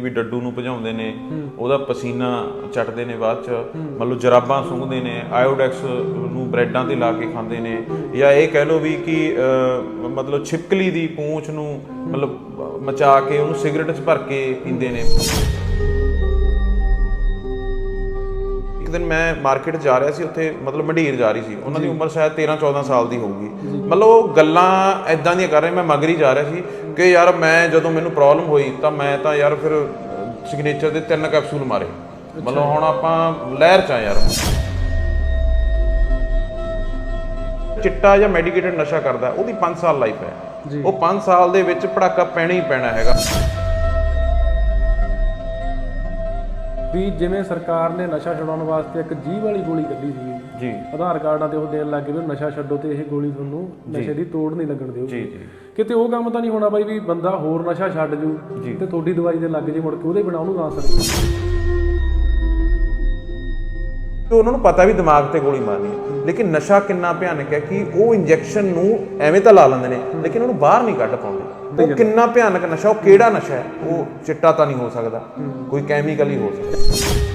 ਵੀ ਡੱਡੂ ਨੂੰ ਭਜਾਉਂਦੇ ਨੇ ਉਹਦਾ ਪਸੀਨਾ ਚੱਟਦੇ ਨੇ ਬਾਅਦ ਚ। ਮਤਲਬ ਜਰਾਬਾਂ ਸੁੰਘਦੇ ਨੇ ਆਇਓਡੈਕਸ ਨੂੰ ਬ੍ਰੈਡਾਂ ਤੇ ਲਾ ਕੇ ਖਾਂਦੇ ਨੇ। ਜਾਂ ਇਹ ਕਹਿ ਲਓ ਵੀ ਕਿ ਮਤਲਬ ਛਿਪਕਲੀ ਦੀ ਪੂੰਛ ਨੂੰ ਮਤਲਬ ਮਚਾ ਕੇ ਉਹਨੂੰ ਸਿਗਰਟ 'ਚ ਭਰ ਕੇ ਪੀਂਦੇ ਨੇ। ਦਿਨ ਮੈਂ ਮਾਰਕੀਟ ਜਾ ਰਿਹਾ ਸੀ ਉੱਥੇ ਮਤਲਬ ਮੰਡੀਰ ਜਾ ਰਹੀ ਸੀ। ਉਹਨਾਂ ਦੀ ਉਮਰ ਸ਼ਾਇਦ 13 14 ਸਾਲ ਦੀ ਹੋਊਗੀ। ਮਤਲਬ ਉਹ ਗੱਲਾਂ ਐਦਾਂ ਦੀਆਂ ਕਰ ਰਹੇ ਮੈਂ ਮਗਰੀ ਜਾ ਰਿਹਾ ਸੀ ਕਿ ਯਾਰ ਮੈਂ ਜਦੋਂ ਮੈਨੂੰ ਪ੍ਰੋਬਲਮ ਹੋਈ ਤਾਂ ਮੈਂ ਤਾਂ ਯਾਰ ਫਿਰ ਸਿਗਨੇਚਰ ਦੇ ਤਿੰਨ ਕੈਪਸੂਲ ਮਾਰੇ। ਮਤਲਬ ਹੁਣ ਆਪਾਂ ਲਹਿਰ ਚ ਆ ਯਾਰ। ਚਿੱਟਾ ਜਾਂ ਮੈਡੀਕੇਟਡ ਨਸ਼ਾ ਕਰਦਾ ਉਹਦੀ 5 ਸਾਲ ਲਾਈਫ ਹੈ। ਉਹ 5 ਸਾਲ ਦੇ ਵਿੱਚ ਪੜਾਕਾ ਪੈਣਾ ਹੀ ਪੈਣਾ ਹੈਗਾ। ਵੀ ਜਿਵੇਂ ਸਰਕਾਰ ਨੇ ਨਸ਼ਾ ਛਡਾਉਣ ਵਾਸਤੇ ਇੱਕ ਜੀਵ ਵਾਲੀ ਗੋਲੀ ਕੱਢੀ ਸੀ। ਜੀ। ਆਧਾਰ ਕਾਰਡਾਂ ਤੇ ਉਹ ਦੇਣ ਲੱਗੇ ਵੀ ਨਸ਼ਾ ਛੱਡੋ ਤੇ ਇਹ ਗੋਲੀ ਤੁਹਾਨੂੰ ਨਸ਼ੇ ਦੀ ਤੋੜ ਨਹੀਂ ਲੱਗਣ ਦਿਓ। ਜੀ ਜੀ। ਕਿਤੇ ਉਹ ਕੰਮ ਤਾਂ ਨਹੀਂ ਹੋਣਾ ਬਾਈ ਵੀ ਬੰਦਾ ਹੋਰ ਨਸ਼ਾ ਛੱਡ ਜੂ ਤੇ ਤੁਹਾਡੀ ਦਵਾਈ ਦੇ ਲੱਗ ਜੇ ਮੁੜ ਕੇ ਉਹਦੇ ਬਿਨਾਂ ਉਹਨੂੰ ਨਾ ਸਕਦਾ ਤੇ ਉਹਨਾਂ ਨੂੰ ਪਤਾ ਵੀ ਦਿਮਾਗ ਤੇ ਗੋਲੀ ਮਾਰਨੀ ਹੈ। ਲੇਕਿਨ ਨਸ਼ਾ ਕਿੰਨਾ ਭਿਆਨਕ ਹੈ ਕਿ ਉਹ ਇੰਜੈਕਸ਼ਨ ਨੂੰ ਐਵੇਂ ਤਾਂ ਲਾ ਲੈਂਦੇ ਨੇ ਲੇਕਿਨ ਉਹਨੂੰ ਬਾਹਰ ਨਹੀਂ ਕੱਢ ਪਾਉਂਦੇ। ਉਹ ਕਿੰਨਾ ਭਿਆਨਕ ਨਸ਼ਾ ਉਹ ਕਿਹੜਾ ਨਸ਼ਾ ਹੈ? ਉਹ ਚਿੱਟਾ ਤਾਂ ਨਹੀਂ ਹੋ ਸਕਦਾ। ਕੋਈ ਕੈਮੀਕਲ ਹੀ ਹੋ ਸਕਦਾ।